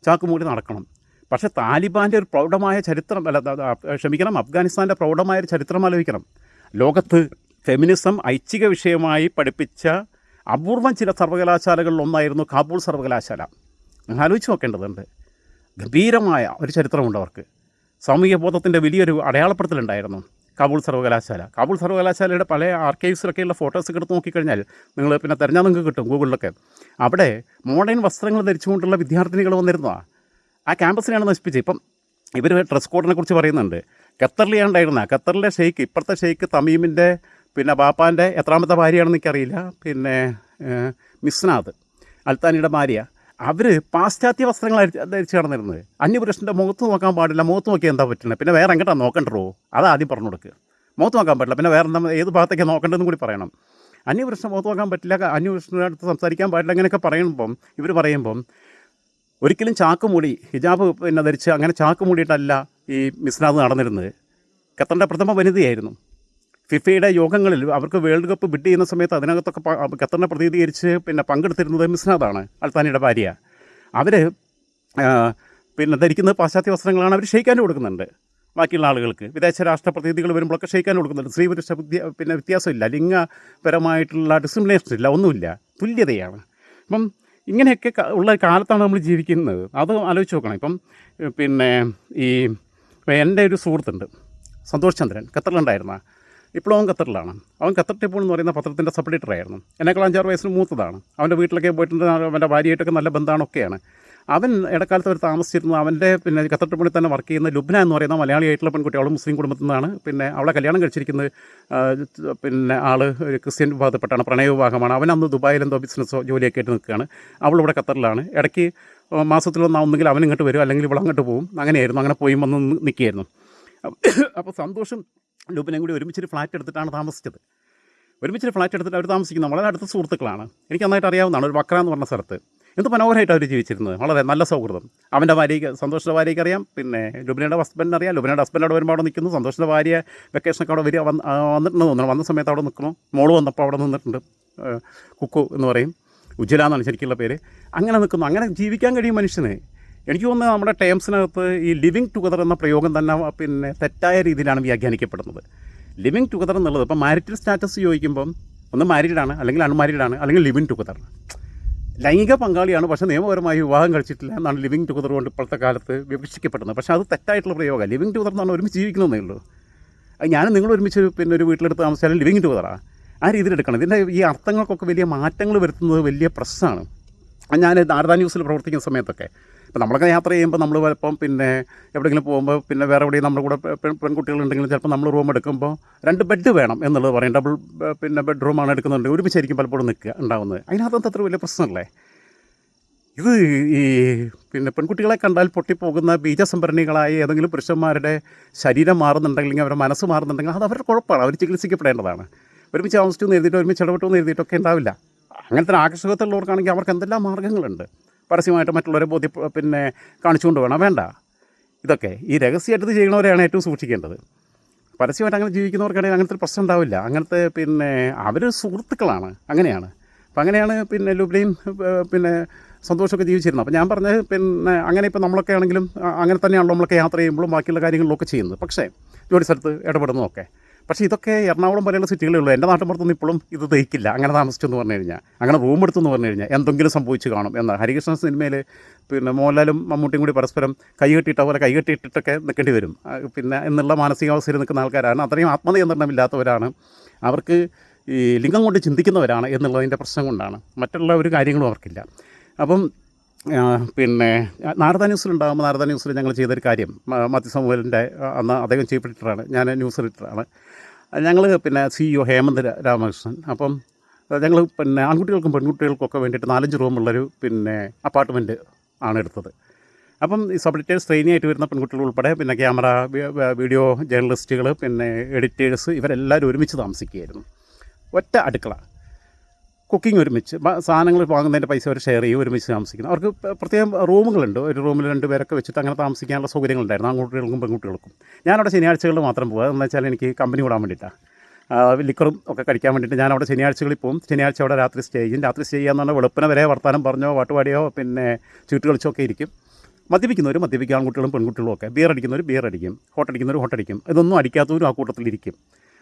ചാക്ക് മൂടി നടക്കണം. പക്ഷേ താലിബാന്റെ ഒരു പ്രൗഢമായ ചരിത്രം അല്ല ക്ഷമിക്കണം അഫ്ഗാനിസ്ഥാന്റെ പ്രൗഢമായ ഒരു ചരിത്രം ആലോചിക്കണം. ലോകത്ത് ഫെമിനിസം ഐച്ഛിക വിഷയമായി പഠിപ്പിച്ച അപൂർവം ചില സർവകലാശാലകളിൽ ഒന്നായിരുന്നു കാബൂൾ സർവകലാശാല. ആലോചിച്ച് നോക്കേണ്ടതുണ്ട്. ഗംഭീരമായ ഒരു ചരിത്രമുണ്ട് അവർക്ക്. സാമൂഹിക ബോധത്തിന്റെ വലിയൊരു അടയാളപ്പെടുത്തലുണ്ടായിരുന്നു. കാബൂൾ സർവകലാശാല. കാബൂൾ സർവകലാശാലയുടെ പല ആർക്കൈവ്സിലൊക്കെയുള്ള ഫോട്ടോസ് എടുത്ത് നോക്കിക്കഴിഞ്ഞാൽ നിങ്ങൾ പിന്നെ തെരഞ്ഞാൽ നിങ്ങൾക്ക് കിട്ടും ഗൂഗിളിലൊക്കെ. അവിടെ മോഡേൺ വസ്ത്രങ്ങൾ ധരിച്ചുകൊണ്ടുള്ള വിദ്യാർത്ഥിനികൾ വന്നിരുന്നതാണ് ആ ക്യാമ്പസിനെയാണ് നശിപ്പിച്ചത്. ഇപ്പം ഇവർ ഡ്രസ് കോഡിനെ കുറിച്ച് പറയുന്നുണ്ട്. ഖത്തറിലെ ഉണ്ടായിരുന്ന ഖത്തറിലെ ഷെയ്ഖ് ഇപ്പോഴത്തെ ഷെയ്ഖ് തമീമിന്റെ പിന്നെ ബാപ്പാന്റെ എത്രാമത്തെ ഭാര്യയാണെന്ന് എനിക്കറിയില്ല. പിന്നെ മിസ്നാഥ് അൽത്താനിയുടെ ഭാര്യ. അവർ പാശ്ചാത്യ വസ്ത്രങ്ങൾ ധരിച്ച് നടന്നിരുന്നത് അന്യപുരുഷന്റെ മുഖത്ത് നോക്കാൻ പാടില്ല മുഖത്ത് നോക്കിയാൽ എന്താ പറ്റുന്നത് പിന്നെ വേറെ എങ്ങോട്ടാണ് നോക്കണ്ടോ? അത് ആദ്യം പറഞ്ഞു കൊടുക്കുക മുഖത്ത് നോക്കാൻ പറ്റില്ല പിന്നെ വേറെ എന്താ ഏത് ഭാഗത്തേക്ക് നോക്കേണ്ടതെന്ന് കൂടി പറയണം. അന്യപുരുഷന്റെ മുഖത്ത് നോക്കാൻ പറ്റില്ല അന്യപുരുഷന്റെ അടുത്ത് സംസാരിക്കാൻ പാടില്ല അങ്ങനെയൊക്കെ പറയുമ്പം ഇവർ പറയുമ്പം ഒരിക്കലും ചാക്കുമൂടി ഹിജാബ് പിന്നെ ധരിച്ച് അങ്ങനെ ചാക്കുമൂടിയിട്ടല്ല ഈ മിസ്നാഥ് നടന്നിരുന്നത്. ഖത്തറിന്റെ പ്രഥമ വനിതയായിരുന്നു. ഫിഫയുടെ യോഗങ്ങളിൽ അവർക്ക് വേൾഡ് കപ്പ് ബിഡ് ചെയ്യുന്ന സമയത്ത് അതിനകത്തൊക്കെ ഖത്തറിനെ പ്രതിനിധീകരിച്ച് പിന്നെ പങ്കെടുത്തിരുന്നത് മിസ്നാഥാണ് അൽത്താനിയുടെ ഭാര്യ. അവർ പിന്നെ ധരിക്കുന്നത് പാശ്ചാത്യ വസ്ത്രങ്ങളാണ് അവർ ഷെയ്ക്കാൻ കൊടുക്കുന്നുണ്ട് ബാക്കിയുള്ള ആളുകൾക്ക്. വിദേശ രാഷ്ട്ര പ്രതിനിധികൾ വരുമ്പോഴൊക്കെ ഷെയ്ക്കാൻ കൊടുക്കുന്നുണ്ട്. സ്ത്രീ പുരുഷ വിദ്യ പിന്നെ വ്യത്യാസമില്ല. ലിംഗപരമായിട്ടുള്ള ഡിസ്ക്രിമിനേഷൻ ഇല്ല ഒന്നുമില്ല. തുല്യതയാണ്. അപ്പം ഇങ്ങനെയൊക്കെ ഉള്ള കാലത്താണ് നമ്മൾ ജീവിക്കുന്നത്. അത് ആലോചിച്ച് നോക്കണം. ഇപ്പം പിന്നെ ഈ എന്റെ ഒരു സുഹൃത്തുണ്ട് സന്തോഷ് ചന്ദ്രൻ ഖത്തറിലുണ്ടായിരുന്ന ഇപ്പോഴും അവൻ ഖത്തറിലാണ്. അവൻ ഖത്തർ ടിപ്പോൾ എന്ന് പറയുന്ന പത്രത്തിന്റെ സബ് എഡിറ്റർ ആയിരുന്നു. എന്നേക്കാൾ അഞ്ചാറ് വയസ്സിന് മൂത്തതാണ്. അവന്റെ വീട്ടിലൊക്കെ പോയിട്ടുണ്ട് അവന്റെ ഭാര്യയായിട്ടൊക്കെ നല്ല ബന്ധമാണൊക്കെയാണ്. അവൻ ഇടക്കാലത്ത് അവർ താമസിച്ചിരുന്നു. അവന്റെ പിന്നെ ഖത്തർ ടിപ്പിളിൽ തന്നെ വർക്ക് ചെയ്യുന്ന ലുബ്ന എന്ന് പറയുന്ന മലയാളിയായിട്ടുള്ള പെൺകുട്ടി അവൾ മുസ്ലിം കുടുംബത്തിൽ നിന്നാണ്. പിന്നെ അവളെ കല്യാണം കഴിച്ചിരിക്കുന്നത് പിന്നെ ആൾ ഒരു ക്രിസ്ത്യൻ വിഭാഗത്തിൽപ്പെട്ടാണ് പ്രണയ വിഭാഗമാണ്. അവൻ അന്ന് ദുബായിൽ എന്തോ ബിസിനസ്സോ ജോലിയൊക്കെ ആയിട്ട് നിൽക്കുകയാണ്. അവളിവിടെ ഖത്തറിലാണ്. ഇടയ്ക്ക് മാസത്തിലൊന്ന് ഒന്നെങ്കിൽ അവൻ ഇങ്ങോട്ട് വരും അല്ലെങ്കിൽ ഇവിടെ അങ്ങോട്ട് പോകും. അങ്ങനെയായിരുന്നു. അങ്ങനെ പോയി വന്ന് നിൽക്കുകയായിരുന്നു. അപ്പോൾ സന്തോഷം ലൂബിനെയും കൂടി ഒരുമിച്ചൊരു ഫ്ലാറ്റ് എടുത്തിട്ടാണ് താമസിച്ചത്. ഒരുമിച്ചൊരു ഫ്ലാറ്റ് എടുത്തിട്ട് അവർ താമസിക്കുന്നത് വളരെ അടുത്ത സുഹൃത്തുക്കളാണ്. എനിക്ക് നന്നായിട്ട് അറിയാവുന്നതാണ് ഒരു വക്ര എന്ന് പറഞ്ഞ സ്ഥലത്ത്. എന്ത് മനോഹരമായിട്ട് അവർ ജീവിച്ചിരുന്നത്. വളരെ നല്ല സൗഹൃദം. അവന്റെ ഭാര്യയ്ക്ക് സന്തോഷിന്റെ ഭാര്യയ്ക്ക് അറിയാം. പിന്നെ ലുബിനയുടെ ഹസ്ബൻഡിന് അറിയാം. ലുബിനയുടെ ഹസ്ബൻഡ് അവിടെ വരുമ്പോൾ അവിടെ നിൽക്കുന്നു. സന്തോഷിന്റെ ഭാര്യ വെക്കേഷനൊക്കെ അവിടെ വരിക വന്ന് വന്നിട്ടുണ്ടെന്ന് വന്നിട്ടുണ്ട് തോന്നുന്നു. വന്ന സമയത്ത് അവിടെ നിൽക്കുന്നു. മോൾ വന്നപ്പോൾ അവിടെ നിന്നിട്ടുണ്ട്. കുക്കു എന്ന് പറയും. ഉജ്ജല എന്നാണ് ശരിക്കുള്ള പേര്. അങ്ങനെ നിൽക്കുന്നു. അങ്ങനെ ജീവിക്കാൻ കഴിയും മനുഷ്യന്. എനിക്ക് തോന്നുന്നത് നമ്മുടെ ടേംസിനകത്ത് ഈ ലിവിങ് ടുഗദർ എന്ന പ്രയോഗം തന്നെ പിന്നെ തെറ്റായ രീതിയിലാണ് വ്യാഖ്യാനിക്കപ്പെടുന്നത്. ലിവിങ് ടുഗദർ എന്നുള്ളത് ഇപ്പം മാരിറ്റൽ സ്റ്റാറ്റസ് ചോദിക്കുമ്പം ഒന്ന് മാരീഡാണ് അല്ലെങ്കിൽ അൺമാരീഡാണ് അല്ലെങ്കിൽ ലിവിങ് ടുഗദർ ലൈംഗിക പങ്കാളിയാണ് പക്ഷേ നിയമപരമായി വിവാഹം കഴിച്ചിട്ടില്ല എന്നാണ് ലിവിങ് ടുഗദർ കൊണ്ട് ഇപ്പോഴത്തെ കാലത്ത് വിവക്ഷിക്കപ്പെടുന്നത്. പക്ഷേ അത് തെറ്റായിട്ടുള്ള പ്രയോഗമാണ്. ലിവിങ് ടുഗദർ എന്നാണ് ഒരുമിച്ച് ജീവിക്കുന്നതേ ഉള്ളൂ. ഞാനും നിങ്ങൾ ഒരുമിച്ച് പിന്നെ ഒരു വീട്ടിലെടുത്ത് താമസിച്ചാലും ലിവിങ് ടുഗദറാണ് ആ രീതിയിൽ എടുക്കണം. ഇതിന്റെ ഈ അർത്ഥങ്ങൾക്കൊക്കെ വലിയ മാറ്റങ്ങൾ വരുത്തുന്നത് വലിയ പ്രശ്നമാണ്. ഞാൻ നാരദ ന്യൂസിൽ പ്രവർത്തിക്കുന്ന സമയത്തൊക്കെ ഇപ്പം നമ്മളൊക്കെ യാത്ര ചെയ്യുമ്പോൾ നമ്മൾ ചിലപ്പം പിന്നെ എവിടെയെങ്കിലും പോകുമ്പോൾ പിന്നെ വേറെ എവിടെയും നമ്മുടെ കൂടെ പെൺകുട്ടികളുണ്ടെങ്കിലും ചിലപ്പോൾ നമ്മൾ റൂം എടുക്കുമ്പോൾ രണ്ട് ബെഡ് വേണം എന്നുള്ളത് പറയും. ഡബിൾ പിന്നെ ബെഡ്റൂമാണ് എടുക്കുന്നുണ്ട് ഒരുമിച്ചായിരിക്കും പലപ്പോഴും നിൽക്കുക ഉണ്ടാവുന്നത്. അതിനകത്ത് അത്ര വലിയ പ്രശ്നമല്ലേ? ഇത് ഈ പിന്നെ പെൺകുട്ടികളെ കണ്ടാൽ പൊട്ടിപ്പോകുന്ന ബീജസംഭരണികളായ ഏതെങ്കിലും പുരുഷന്മാരുടെ ശരീരം മാറുന്നുണ്ടെങ്കിൽ അവരുടെ മനസ്സ് മാറുന്നുണ്ടെങ്കിൽ അത് അവരുടെ കുഴപ്പമാണ്. അവർ ചികിത്സിക്കപ്പെടേണ്ടതാണ്. ഒരുമിച്ച് താമസിച്ചു എന്ന് എഴുതിയിട്ട് ഒരുമിച്ച് ഇടപെട്ടു എന്ന് എഴുതിയിട്ടൊക്കെ ഉണ്ടാവില്ല. അങ്ങനത്തെ ആകർഷകത്തുള്ളവർക്കാണെങ്കിൽ അവർക്ക് എന്തെല്ലാം മാർഗങ്ങളുണ്ട് പരസ്യമായിട്ട് മറ്റുള്ളവരെ ബോധ്യ പിന്നെ കാണിച്ചുകൊണ്ട് വേണം. വേണ്ട. ഇതൊക്കെ ഈ രഹസ്യമായിട്ട് ഇത് ചെയ്യണവരെയാണ് ഏറ്റവും സൂക്ഷിക്കേണ്ടത്. പരസ്യമായിട്ട് അങ്ങനെ ജീവിക്കുന്നവർക്കാണെങ്കിൽ അങ്ങനത്തെ പ്രശ്നം ഉണ്ടാവില്ല. അങ്ങനത്തെ പിന്നെ അവർ സുഹൃത്തുക്കളാണ്. അങ്ങനെയാണ്. അപ്പം അങ്ങനെയാണ് പിന്നെ ലുബ്ലിയും പിന്നെ സന്തോഷമൊക്കെ ജീവിച്ചിരുന്നത്. അപ്പോൾ ഞാൻ പറഞ്ഞത് പിന്നെ അങ്ങനെ ഇപ്പോൾ നമ്മളൊക്കെ ആണെങ്കിലും അങ്ങനെ തന്നെയാണല്ലോ നമ്മളൊക്കെ യാത്ര ചെയ്യുമ്പോഴും ബാക്കിയുള്ള കാര്യങ്ങളിലൊക്കെ ചെയ്യുന്നത്. പക്ഷേ ജോലി സ്ഥലത്ത് ഇടപെടുന്നതൊക്കെ പക്ഷേ ഇതൊക്കെ എറണാകുളം പോലെയുള്ള സിറ്റികളേ ഉള്ളൂ. എന്റെ നാട്ടിൻപുറത്തൊന്നും ഇപ്പോഴും ഇത് തയ്ക്കില്ല അങ്ങനെ താമസിച്ചെന്ന് പറഞ്ഞു കഴിഞ്ഞാൽ. അങ്ങനെ റൂം എടുത്തെന്ന് പറഞ്ഞു കഴിഞ്ഞാൽ എന്തെങ്കിലും സംഭവിച്ചു കാണും എന്നാൽ ഹരികൃഷ്ണൻ സിനിമയിൽ പിന്നെ മോഹൻലാലും മമ്മൂട്ടിയും കൂടി പരസ്പരം കൈ കെട്ടിയിട്ട പോലെ കൈ കെട്ടിയിട്ടിട്ടൊക്കെ നിൽക്കേണ്ടി വരും. പിന്നെ എന്നുള്ള മാനസികാവസ്ഥയിൽ നിൽക്കുന്ന ആൾക്കാരാണ്. അത്രയും ആത്മനിയന്ത്രണമില്ലാത്തവരാണ്. അവർക്ക് ഈ ലിംഗം കൊണ്ട് ചിന്തിക്കുന്നവരാണ് എന്നുള്ളതിന്റെ പ്രശ്നം കൊണ്ടാണ്. മറ്റുള്ള ഒരു കാര്യങ്ങളും അവർക്കില്ല. അപ്പം പിന്നെ നാരദ ന്യൂസിലുണ്ടാകുമ്പോൾ നാരദ ന്യൂസിൽ ഞങ്ങൾ ചെയ്തൊരു കാര്യം. മ- മത്തി സമൂഹലിന്റെ അന്ന് അദ്ദേഹം ചീഫ് എഡിറ്ററാണ്. ഞാൻ ന്യൂസ് എഡിറ്ററാണ്. ഞങ്ങൾ പിന്നെ C E O Hemanth Ramakrishnan. അപ്പം ഞങ്ങൾ പിന്നെ ആൺകുട്ടികൾക്കും പെൺകുട്ടികൾക്കും ഒക്കെ വേണ്ടിയിട്ട് നാലഞ്ച് റൂമുള്ളൊരു പിന്നെ അപ്പാർട്ട്മെന്റ് ആണ് എടുത്തത്. അപ്പം ഈ സബ്ഡിറ്റേഴ്സ് ട്രെയിനിങ് ആയിട്ട് വരുന്ന പെൺകുട്ടികൾ ഉൾപ്പെടെ പിന്നെ ക്യാമറ വീഡിയോ ജേർണലിസ്റ്റുകൾ പിന്നെ എഡിറ്റേഴ്സ് ഇവരെല്ലാവരും ഒരുമിച്ച് താമസിക്കുകയായിരുന്നു. ഒറ്റ അടുക്കള. കുക്കിംഗ് ഒരുമിച്ച് സാധനങ്ങൾ വാങ്ങുന്നതിന്റെ പൈസ അവർ ഷെയർ ചെയ്യും ഒരുമിച്ച് താമസിക്കുന്നു. അവർക്ക് പ്ര- പ്രത്യേകം റൂമുകളുണ്ട്. ഒരു റൂമിൽ രണ്ട് പേരൊക്കെ വെച്ചിട്ട് അങ്ങനെ താമസിക്കാനുള്ള സൗകര്യങ്ങളുണ്ടായിരുന്നു. ആൺകുട്ടികൾക്കും പെൺകുട്ടികൾക്കും. ഞാനവിടെ ശനിയാഴ്ചകളിൽ മാത്രം പോകുക എന്ന് വെച്ചാൽ എനിക്ക് കമ്പനി കൂടാൻ വേണ്ടിയിട്ടാണ് ലിക്കറും ഒക്കെ കഴിക്കാൻ വേണ്ടിയിട്ട് ഞാൻ അവിടെ ശനിയാഴ്ചകളിൽ പോകും. ശനിയാഴ്ച അവിടെ രാത്രി സ്റ്റേ ചെയ്യും. രാത്രി സ്റ്റേ ചെയ്യാന്ന് പറഞ്ഞാൽ വെളുപ്പിനെ വരെ വർത്തമാനം പറഞ്ഞോ പാട്ടുപാടിയോ പിന്നെ ചീട്ട് കളിച്ചോ ഒക്കെ ഇരിക്കും. മദ്യപിക്കുന്നവർ മദ്യപിക്കുക ആൺകുട്ടികളും പെൺകുട്ടികളും ഒക്കെ. ബിയർ അടിക്കുന്നവർ ബിയർ അടിക്കും. ഹോട്ടടിക്കുന്നവർ ഹോട്ടടിക്കും. ഇതൊന്നും അടിക്കാത്തവരും ആ കൂട്ടത്തിലിരിക്കും.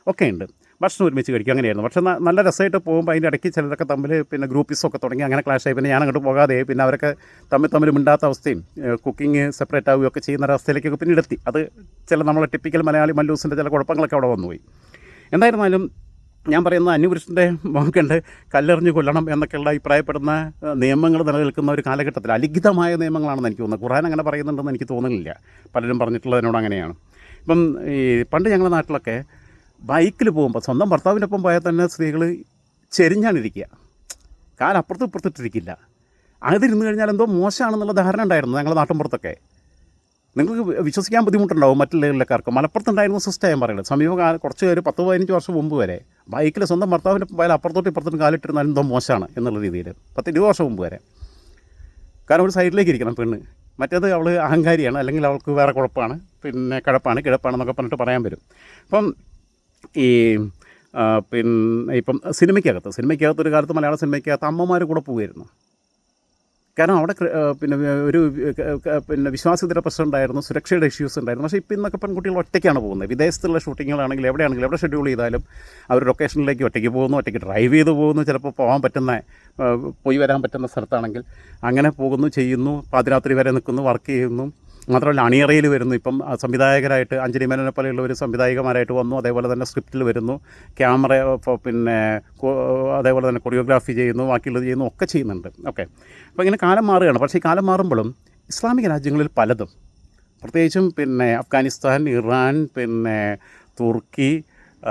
ഒക്കെ ഉണ്ട്. ഭക്ഷണം ഒരുമിച്ച് കഴിക്കും. അങ്ങനെയായിരുന്നു. പക്ഷേ നല്ല രസമായിട്ട് പോകുമ്പോൾ അതിന്റെ ഇടയ്ക്ക് ചിലരൊക്കെ തമ്മിൽ പിന്നെ ഗ്രൂപ്പീസൊക്കെ തുടങ്ങി അങ്ങനെ ക്ലാഷ് ആയി. പിന്നെ ഞാൻ അങ്ങോട്ട് പോകാതെ പിന്നെ അവരൊക്കെ തമ്മിൽ തമ്മിൽ മിണ്ടാത്ത അവസ്ഥയും കുക്കിംഗ് സെപ്പറേറ്റ് ആവുകയും ഒക്കെ ചെയ്യുന്ന ഒരവസ്ഥയിലേക്കൊക്കെ പിന്നെ എടുത്തി അത് ചില നമ്മളെ ടിപ്പിക്കൽ മലയാളി മല്ലൂസിന്റെ ചില കുഴപ്പങ്ങളൊക്കെ അവിടെ വന്നുപോയി. എന്തായിരുന്നാലും ഞാൻ പറയുന്ന അന്യപുരുഷന്റെ കണ്ട് കല്ലെറിഞ്ഞ് കൊല്ലണം എന്നൊക്കെയുള്ള അഭിപ്രായപ്പെടുന്ന നിയമങ്ങൾ നിലനിൽക്കുന്ന ഒരു കാലഘട്ടത്തിൽ അലിഖിതമായ നിയമങ്ങളാണെന്ന് എനിക്ക് തോന്നുന്നത് ഖുറാൻ അങ്ങനെ പറയുന്നുണ്ടെന്ന് എനിക്ക് തോന്നുന്നില്ല പലരും പറഞ്ഞിട്ടുള്ളതിനോട് അങ്ങനെയാണ്. ഇപ്പം ഈ പണ്ട് ഞങ്ങളുടെ നാട്ടിലൊക്കെ ബൈക്കിൽ പോകുമ്പോൾ സ്വന്തം ഭർത്താവിനൊപ്പം പോയാൽ തന്നെ സ്ത്രീകൾ ചെരിഞ്ഞാണിരിക്കുക. കാലപ്പുറത്ത് ഇപ്പുറത്തിട്ടിരിക്കില്ല അതിരുന്ന് കഴിഞ്ഞാൽ എന്തോ മോശമാണെന്നുള്ള ധാരണ ഉണ്ടായിരുന്നു ഞങ്ങളുടെ നാട്ടിൻപുറത്തൊക്കെ. നിങ്ങൾക്ക് വിശ്വസിക്കാൻ ബുദ്ധിമുട്ടുണ്ടാവും മറ്റുള്ള ജില്ലക്കാർക്ക് മലപ്പുറത്തുണ്ടായിരുന്ന സിസ്റ്റം ഞാൻ പറയുന്നത്. സമീപകാലം കുറച്ച് പേര് പത്ത് പതിനഞ്ച് വർഷം മുമ്പ് വരെ ബൈക്കിൽ സ്വന്തം ഭർത്താവിന്റെ പോയാൽ അപ്പുറത്തോട്ട് ഇപ്പുറത്തോട്ട് കാലിട്ടിരുന്നാൽ എന്തോ മോശമാണ് എന്നുള്ള രീതിയിൽ. പത്ത് ഇരുപത് വർഷം മുമ്പ് വരെ. കാരണം ഒരു സൈഡിലേക്ക് ഇരിക്കണം പെണ്ണ്. മറ്റേത് അവൾ അഹങ്കാരിയാണ് അല്ലെങ്കിൽ അവൾക്ക് വേറെ കുഴപ്പമാണ് പിന്നെ കിഴപ്പാണ് കിഴപ്പാണെന്നൊക്കെ പറഞ്ഞിട്ട് പറയാൻ വരും. അപ്പം ഈ പിന്നെ ഇപ്പം സിനിമയ്ക്കകത്ത് സിനിമയ്ക്കകത്ത് ഒരു കാലത്ത് മലയാള സിനിമയ്ക്കകത്ത് അമ്മമാർ കൂടെ പോകുമായിരുന്നു കാരണം അവിടെ പിന്നെ ഒരു പിന്നെ വിശ്വാസ്യതയുടെ പ്രശ്നം ഉണ്ടായിരുന്നു സുരക്ഷയുടെ ഇഷ്യൂസ് ഉണ്ടായിരുന്നു. പക്ഷേ ഇപ്പം ഇന്നൊക്കെ പെൺകുട്ടികൾ ഒറ്റയ്ക്കാണ് പോകുന്നത്. വിദേശത്തുള്ള ഷൂട്ടിങ്ങുകളാണെങ്കിൽ എവിടെയാണെങ്കിലും എവിടെ ഷെഡ്യൂൾ ചെയ്താലും അവർ ലൊക്കേഷനിലേക്ക് ഒറ്റയ്ക്ക് പോകുന്നു ഒറ്റയ്ക്ക് ഡ്രൈവ് ചെയ്ത് പോകുന്നു. ചിലപ്പോൾ പോകാൻ പറ്റുന്ന പോയി വരാൻ പറ്റുന്ന സ്ഥലത്താണെങ്കിൽ അങ്ങനെ പോകുന്നു ചെയ്യുന്നു. പാതിരാത്രി വരെ നിൽക്കുന്നു വർക്ക് ചെയ്യുന്നു. മാത്രമല്ല അണിയറയിൽ വരുന്നു. ഇപ്പം സംവിധായകരായിട്ട് അഞ്ജലി മേനോനെ ഒരു സംവിധായകമാരായിട്ട് വന്നു. അതേപോലെ തന്നെ സ്ക്രിപ്റ്റിൽ വരുന്നു. ക്യാമറ പിന്നെ അതേപോലെ തന്നെ കൊറിയോഗ്രാഫി ചെയ്യുന്നു ബാക്കിയുള്ളത് ചെയ്യുന്നു ഒക്കെ ചെയ്യുന്നുണ്ട്. ഓക്കെ. അപ്പോൾ ഇങ്ങനെ കാലം മാറുകയാണ്. പക്ഷേ ഈ കാലം മാറുമ്പോഴും ഇസ്ലാമിക രാജ്യങ്ങളിൽ പലതും. പ്രത്യേകിച്ചും പിന്നെ അഫ്ഗാനിസ്ഥാൻ ഇറാൻ പിന്നെ തുർക്കി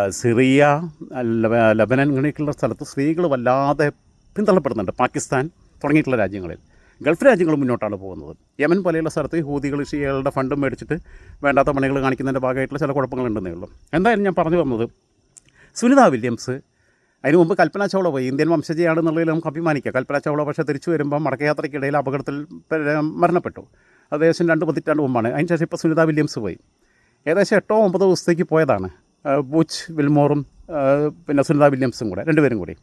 സിറിയ ലബ- ലബനൻ ഇങ്ങനെയൊക്കെയുള്ള സ്ഥലത്ത് സ്ത്രീകൾ വല്ലാതെ പിന്തള്ളപ്പെടുന്നുണ്ട്. പാകിസ്ഥാൻ തുടങ്ങിയിട്ടുള്ള രാജ്യങ്ങളിൽ. ഗൾഫ് രാജ്യങ്ങൾ മുന്നോട്ടാണ് പോകുന്നത്. യമൻ പോലെയുള്ള സ്ഥലത്ത് ഹൂതികൾ ഷിയകളുടെ ഫണ്ട് മേടിച്ചിട്ട് വേണ്ടാത്ത പണികൾ കാണിക്കുന്നതിന്റെ ഭാഗമായിട്ടുള്ള ചില കുഴപ്പങ്ങളുണ്ടെന്നേ ഉള്ളൂ. എന്തായാലും ഞാൻ പറഞ്ഞു വന്നത് സുനിത വില്യംസ് അതിന് മുമ്പ് കൽപ്പന ചൗള പോയി. ഇന്ത്യൻ വംശജയാണെന്നുള്ളതിൽ നമുക്ക് അഭിമാനിക്കാം. കൽപ്പന ചൗള പക്ഷേ തിരിച്ചു വരുമ്പോൾ മടക്കയാത്രയ്ക്കിടയിൽ അപകടത്തിൽ മരണപ്പെട്ടു. ഏകദേശം രണ്ട് പതിറ്റാണ്ട് മുമ്പാണ്. അതിന് ശേഷം ഇപ്പോൾ സുനിത വില്യംസ് പോയി. ഏകദേശം എട്ടോ ഒമ്പതോ ദിവസത്തേക്ക് പോയതാണ് ബൂച്ച് വിൽമോറും പിന്നെ സുനിത വില്യംസും കൂടെ രണ്ടുപേരും കൂടി.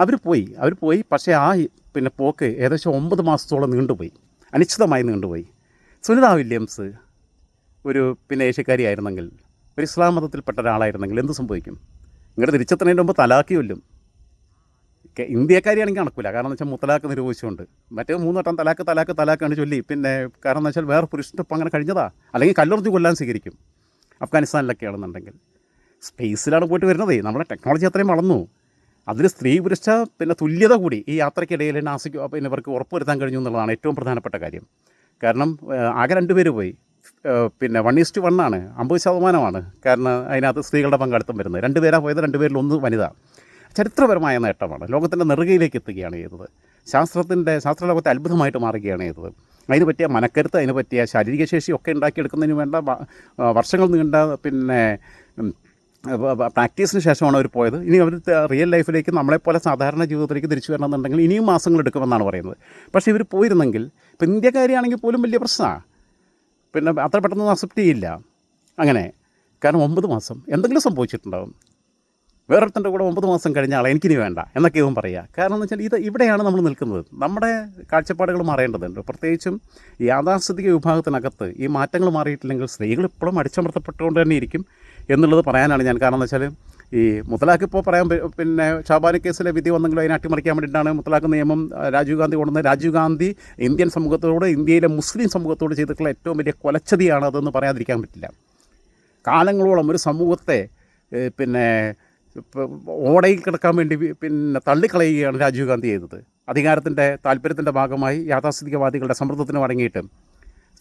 അവർ പോയി. അവർ പോയി. പക്ഷേ ആ പിന്നെ പോക്ക് ഏകദേശം ഒമ്പത് മാസത്തോളം നീണ്ടുപോയി. അനിശ്ചിതമായി നീണ്ടുപോയി. സുനിത വില്യംസ് ഒരു പിന്നെ ഏഷ്യക്കാരിയായിരുന്നെങ്കിൽ ഒരു ഇസ്ലാം മതത്തിൽപ്പെട്ട ഒരാളായിരുന്നെങ്കിൽ എന്ത് സംഭവിക്കും? ഇങ്ങോട്ട് തിരിച്ചെത്തുന്നതിന് മുമ്പ് തലാക്കി കൊല്ലും. ഇന്ത്യക്കാരിയാണെങ്കിൽ നടക്കില്ല കാരണം എന്ന് വെച്ചാൽ മുത്തലാക്ക് നിരോധിച്ചുകൊണ്ട്. മറ്റേ മൂന്ന് വട്ടം തലാക്ക് തലാക്ക് തലാക്കാണ് ചൊല്ലി. പിന്നെ കാരണം എന്ന് വെച്ചാൽ വേറെ പുരുഷനൊപ്പം അങ്ങനെ കഴിഞ്ഞതാ. അല്ലെങ്കിൽ കല്ലെറിഞ്ഞ് കൊല്ലാൻ സ്വീകരിക്കും. അഫ്ഗാനിസ്ഥാനിലൊക്കെ ആണെന്നുണ്ടെങ്കിൽ. സ്പേസിലാണ് പോയിട്ട് വരുന്നതേ. നമ്മുടെ ടെക്നോളജി അത്രയും വളർന്നു. അതിൽ സ്ത്രീ പുരുഷ പിന്നെ തുല്യത കൂടി ഈ യാത്രയ്ക്കിടയിൽ നാസിക്ക് പിന്നെ ഇവർക്ക് ഉറപ്പുവരുത്താൻ കഴിഞ്ഞു എന്നുള്ളതാണ് ഏറ്റവും പ്രധാനപ്പെട്ട കാര്യം. കാരണം ആകെ രണ്ട് പേര് പോയി പിന്നെ വൺ ഈസ്റ്റ് വൺ ആണ്. അമ്പത് ശതമാനമാണ്. കാരണം അതിനകത്ത് സ്ത്രീകളുടെ പങ്കാളിത്തം വരുന്നത്. രണ്ട് പേരാ പോയത് രണ്ട് പേരിൽ ഒന്ന് വനിത. ചരിത്രപരമായ നേട്ടമാണ്. ലോകത്തിന്റെ നെറുകയിലേക്ക് എത്തുകയാണ് ചെയ്തത്. ശാസ്ത്രത്തിന്റെ ശാസ്ത്രലോകത്തെ അത്ഭുതമായിട്ട് മാറുകയാണ് ചെയ്തത്. അതിന് പറ്റിയ മനക്കരുത്ത് അതിന് പറ്റിയ ശാരീരിക ശേഷി ഒക്കെ ഉണ്ടാക്കിയെടുക്കുന്നതിന് വേണ്ട വർഷങ്ങൾ നീണ്ട പിന്നെ പ്രാക്ടീസിന് ശേഷമാണ് അവർ പോയത്. ഇനി അവർ റിയൽ ലൈഫിലേക്ക് നമ്മളെപ്പോലെ സാധാരണ ജീവിതത്തിലേക്ക് തിരിച്ചു വരണമെന്നുണ്ടെങ്കിൽ ഇനിയും മാസങ്ങൾ എടുക്കുമെന്നാണ് പറയുന്നത്. പക്ഷേ ഇവർ പോയിരുന്നെങ്കിൽ ഇപ്പം ഇന്ത്യക്കാരിയാണെങ്കിൽ പോലും വലിയ പ്രശ്നമാണ് പിന്നെ അത്ര പെട്ടെന്ന് അക്സെപ്റ്റ് ചെയ്യില്ല. അങ്ങനെ. കാരണം ഒമ്പത് മാസം. എന്തെങ്കിലും സംഭവിച്ചിട്ടുണ്ടാകും വേറൊരുത്തന്റെ കൂടെ ഒമ്പത് മാസം കഴിഞ്ഞ ആളെ എനിക്കിനി വേണ്ട എന്നൊക്കെ ഇവൻ പറയുക കാരണം എന്ന് വെച്ചാൽ ഇത് ഇവിടെയാണ് നമ്മൾ നിൽക്കുന്നത്. നമ്മുടെ കാഴ്ചപ്പാടുകൾ മാറേണ്ടതുണ്ട്. പ്രത്യേകിച്ചും യാഥാസ്ഥിതിക വിഭാഗത്തിനകത്ത് ഈ മാറ്റങ്ങൾ മാറിയിട്ടില്ലെങ്കിൽ സ്ത്രീകൾ ഇപ്പോഴും അടിച്ചമർത്തപ്പെട്ടുകൊണ്ട് തന്നെ ഇരിക്കും. എന്നുള്ളത് പറയാനാണ് ഞാൻ. കാരണം എന്ന് വെച്ചാൽ ഈ മുത്തലാഖ് ഇപ്പോൾ പറയാൻ പിന്നെ ഷാബാനി കേസിലെ വിധി വന്നെങ്കിലും അതിനെ അട്ടിമറിക്കാൻ വേണ്ടിയിട്ടാണ് മുത്തലാഖ് നിയമം രാജീവ് ഗാന്ധി കൊണ്ടുവന്നത് രാജീവ് ഗാന്ധി ഇന്ത്യൻ സമൂഹത്തോട് ഇന്ത്യയിലെ മുസ്ലിം സമൂഹത്തോട് ചെയ്തിട്ടുള്ള ഏറ്റവും വലിയ കൊലച്ചതിയാണ് അതെന്ന് പറയാതിരിക്കാൻ പറ്റില്ല. കാലങ്ങളോളം ഒരു സമൂഹത്തെ പിന്നെ ഓടയിൽ കിടക്കാൻ വേണ്ടി പിന്നെ തള്ളിക്കളയുകയാണ് രാജീവ് ഗാന്ധി ചെയ്തത്. അധികാരത്തിന്റെ താല്പര്യത്തിന്റെ ഭാഗമായി യാഥാസ്ഥിതികവാദികളുടെ സമ്മർദ്ദത്തിന് വഴങ്ങിയിട്ട്.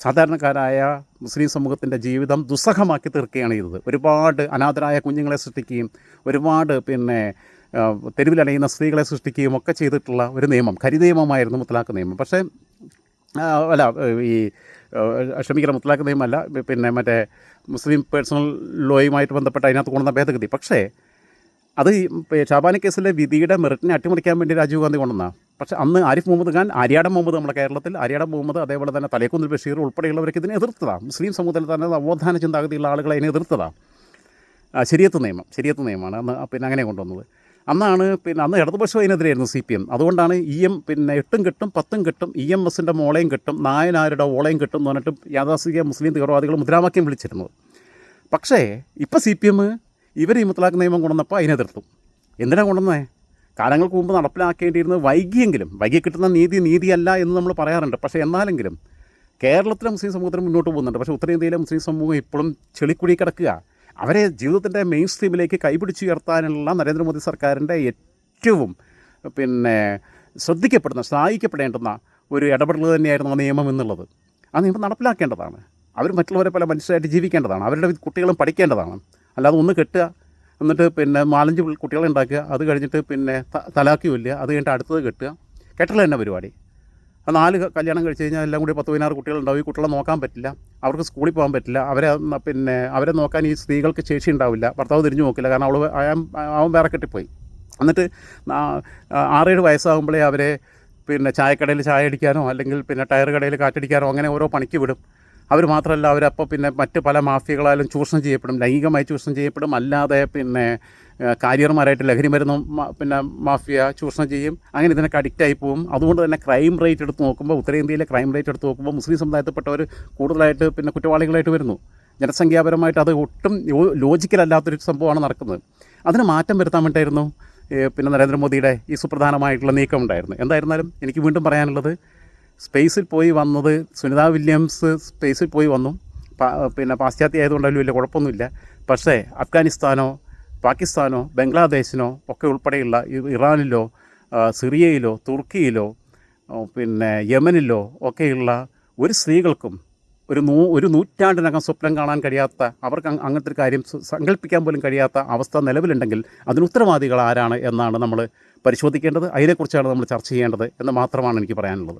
സാധാരണക്കാരായ മുസ്ലിം സമൂഹത്തിന്റെ ജീവിതം ദുസ്സഹമാക്കി തീർക്കുകയാണ് ചെയ്തത്. ഒരുപാട് അനാഥരായ കുഞ്ഞുങ്ങളെ സൃഷ്ടിക്കുകയും ഒരുപാട് പിന്നെ തെരുവിലണയുന്ന സ്ത്രീകളെ സൃഷ്ടിക്കുകയും ഒക്കെ ചെയ്തിട്ടുള്ള ഒരു നിയമം കരിനിയമമായിരുന്നു മുത്തലാഖ് നിയമം. പക്ഷേ അല്ല ഈ ക്ഷമിക്കണം മുത്തലാഖ് നിയമമല്ല പിന്നെ മറ്റേ മുസ്ലിം പേഴ്സണൽ ലോയുമായിട്ട് ബന്ധപ്പെട്ട അതിനകത്ത് കൊണ്ടുവന്ന ഭേദഗതി. പക്ഷേ അത് ഷാബാനി കേസിലെ വിധിയുടെ മെറിറ്റിനെ അട്ടിമറിക്കാൻ വേണ്ടി രാജീവ് ഗാന്ധി കൊണ്ടുവന്ന? പക്ഷേ അന്ന് ആരിഫ് മുഹമ്മദ് ഖാൻ ആര്യാടൻ മുഹമ്മദ് നമ്മുടെ കേരളത്തിൽ ആര്യാടൻ മുഹമ്മദ് അതേപോലെ തന്നെ തലേക്കുന്നിൽ ബഷീർ ഉൾപ്പെടെയുള്ളവർക്ക് ഇതിനെ എതിർത്തതാണ്. മുസ്ലിം സമൂഹത്തിൽ തന്നെ നവോത്ഥാന ചിന്താഗതിയുള്ള ആളുകളെ അതിനെ എതിർത്തതാണ്. ശരിയത്ത് നിയമം ശരിയത്ത് നിയമമാണ്. അന്ന് പിന്നെ അങ്ങനെ കൊണ്ടുവന്നത്. അന്നാണ് പിന്നെ അന്ന് ഇടതുപക്ഷം അതിനെതിരായിരുന്നു സി പി എം അതുകൊണ്ടാണ് ഇ എം പിന്നെ എട്ടും കിട്ടും പത്തും കിട്ടും ഇ എം എസിന്റെ മോളയും കെട്ടും നായനാരുടെ ഓളയും കിട്ടും എന്ന് പറഞ്ഞിട്ട് യാഥാസ്ഥിക മുസ്ലിം തീവ്രവാദികൾ മുദ്രാവാക്യം വിളിച്ചിരുന്നത്. പക്ഷേ ഇപ്പോൾ സി പി എം ഇവർ ഈ മുത്തലാഖ് നിയമം കൊണ്ടുവന്നപ്പോൾ അതിനെതിർത്തു എന്തിനാണ് കൊണ്ടുവന്നേ? കാലങ്ങൾക്ക് മുമ്പ് നടപ്പിലാക്കേണ്ടിയിരുന്നത് വൈകിയെങ്കിലും വൈകി കിട്ടുന്ന നീതി നീതിയല്ല എന്ന് നമ്മൾ പറയാറുണ്ട്. പക്ഷേ എന്നാലെങ്കിലും കേരളത്തിലെ മുസ്ലിം സമൂഹത്തിന് മുന്നോട്ട് പോകുന്നുണ്ട്. പക്ഷേ ഉത്തരേന്ത്യയിലെ മുസ്ലിം സമൂഹം ഇപ്പോഴും ചെളിക്കുഴി കിടക്കുക. അവരെ ജീവിതത്തിന്റെ മെയിൻ സ്ട്രീമിലേക്ക് കൈപിടിച്ചുയർത്താനുള്ള നരേന്ദ്രമോദി സർക്കാരിന്റെ ഏറ്റവും പിന്നെ ശ്രദ്ധിക്കപ്പെടുന്ന സഹായിക്കപ്പെടേണ്ടുന്ന ഒരു ഇടപെടൽ തന്നെയായിരുന്നു ആ നിയമം എന്നുള്ളത്. ആ നിയമം നടപ്പിലാക്കേണ്ടതാണ്. അവർ മറ്റുള്ളവരെ പല മനുഷ്യരായിട്ട് ജീവിക്കേണ്ടതാണ്. അവരുടെ കുട്ടികളും പഠിക്കേണ്ടതാണ്. അല്ലാതെ ഒന്ന് കെട്ടുക എന്നിട്ട് പിന്നെ നാലഞ്ച് കുട്ടികളെ ഉണ്ടാക്കുക. അത് കഴിഞ്ഞിട്ട് പിന്നെ തലാക്കി കൊല്ലുക അത് കഴിഞ്ഞിട്ട് അടുത്തത് കെട്ടുക. കെട്ടൽ തന്നെ പരിപാടി. ആ നാല് കല്യാണം കഴിച്ച് കഴിഞ്ഞാൽ എല്ലാം കൂടി പത്ത് പതിനാറ് കുട്ടികളുണ്ടാവും. ഈ കുട്ടികളെ നോക്കാൻ പറ്റില്ല. അവർക്ക് സ്കൂളിൽ പോകാൻ പറ്റില്ല. അവരെ പിന്നെ അവരെ നോക്കാൻ ഈ സ്ത്രീകൾക്ക് ശേഷി ഉണ്ടാവില്ല. ഭർത്താവ് തിരിഞ്ഞു നോക്കില്ല. കാരണം അവൾ അവൻ വേറെ കെട്ടിപ്പോയി. എന്നിട്ട് ആറേഴ് വയസ്സാകുമ്പോഴേ അവരെ പിന്നെ ചായക്കടയിൽ ചായ അടിക്കാനോ അല്ലെങ്കിൽ പിന്നെ ടയർ കടയിൽ കാറ്റടിക്കാനോ അങ്ങനെ ഓരോ പണിക്ക് വിടും. അവർ മാത്രമല്ല അവരപ്പോൾ പിന്നെ മറ്റ് പല മാഫിയകളാലും ചൂഷണം ചെയ്യപ്പെടും ലൈംഗികമായി ചൂഷണം ചെയ്യപ്പെടും അല്ലാതെ പിന്നെ കാരിയർമാരായിട്ട് ലഹരി മരുന്ന് പിന്നെ മാഫിയ ചൂഷണം ചെയ്യും അങ്ങനെ ഇതിനൊക്കെ അഡിക്റ്റായി പോകും അതുകൊണ്ട് തന്നെ ക്രൈം റേറ്റ് എടുത്ത് നോക്കുമ്പോൾ ഉത്തരേന്ത്യയിലെ ക്രൈം റേറ്റ് എടുത്ത് നോക്കുമ്പോൾ മുസ്ലിം സമുദായത്തിൽപ്പെട്ടവർ കൂടുതലായിട്ട് പിന്നെ കുറ്റവാളികളായിട്ട് വരുന്നു. ജനസംഖ്യാപരമായിട്ട് അത് ഒട്ടും ലോജിക്കലല്ലാത്തൊരു സംഭവമാണ് നടക്കുന്നത്. അതിന് മാറ്റം വരുത്താൻ വേണ്ടിയായിരുന്നു പിന്നെ നരേന്ദ്രമോദിയുടെ ഈ സുപ്രധാനമായിട്ടുള്ള നീക്കം ഉണ്ടായിരുന്നു എന്തായിരുന്നാലും എനിക്ക് വീണ്ടും പറയാനുള്ളത് സ്പേസിൽ പോയി വന്നത് സുനിത വില്യംസ് സ്പേസിൽ പോയി വന്നു. പിന്നെ പാശ്ചാത്യ ആയതുകൊണ്ടല്ലോ വലിയ കുഴപ്പമൊന്നുമില്ല. പക്ഷേ അഫ്ഗാനിസ്ഥാനോ പാകിസ്ഥാനോ ബംഗ്ലാദേശിനോ ഒക്കെ ഉൾപ്പെടെയുള്ള ഇറാനിലോ സിറിയയിലോ തുർക്കിയിലോ പിന്നെ യമനിലോ ഒക്കെയുള്ള ഒരു സ്ത്രീകൾക്കും ഒരു നൂ ഒരു നൂറ്റാണ്ടിനകം സ്വപ്നം കാണാൻ കഴിയാത്ത അവർക്ക് അങ്ങനത്തെ ഒരു കാര്യം സങ്കല്പിക്കാൻ പോലും കഴിയാത്ത അവസ്ഥ നിലവിലുണ്ടെങ്കിൽ അതിന് ഉത്തരവാദികൾ ആരാണ് എന്നാണ് നമ്മൾ പരിശോധിക്കേണ്ടത്. അതിനെക്കുറിച്ചാണ് നമ്മൾ ചർച്ച ചെയ്യേണ്ടത് എന്ന് മാത്രമാണ് എനിക്ക് പറയാനുള്ളത്.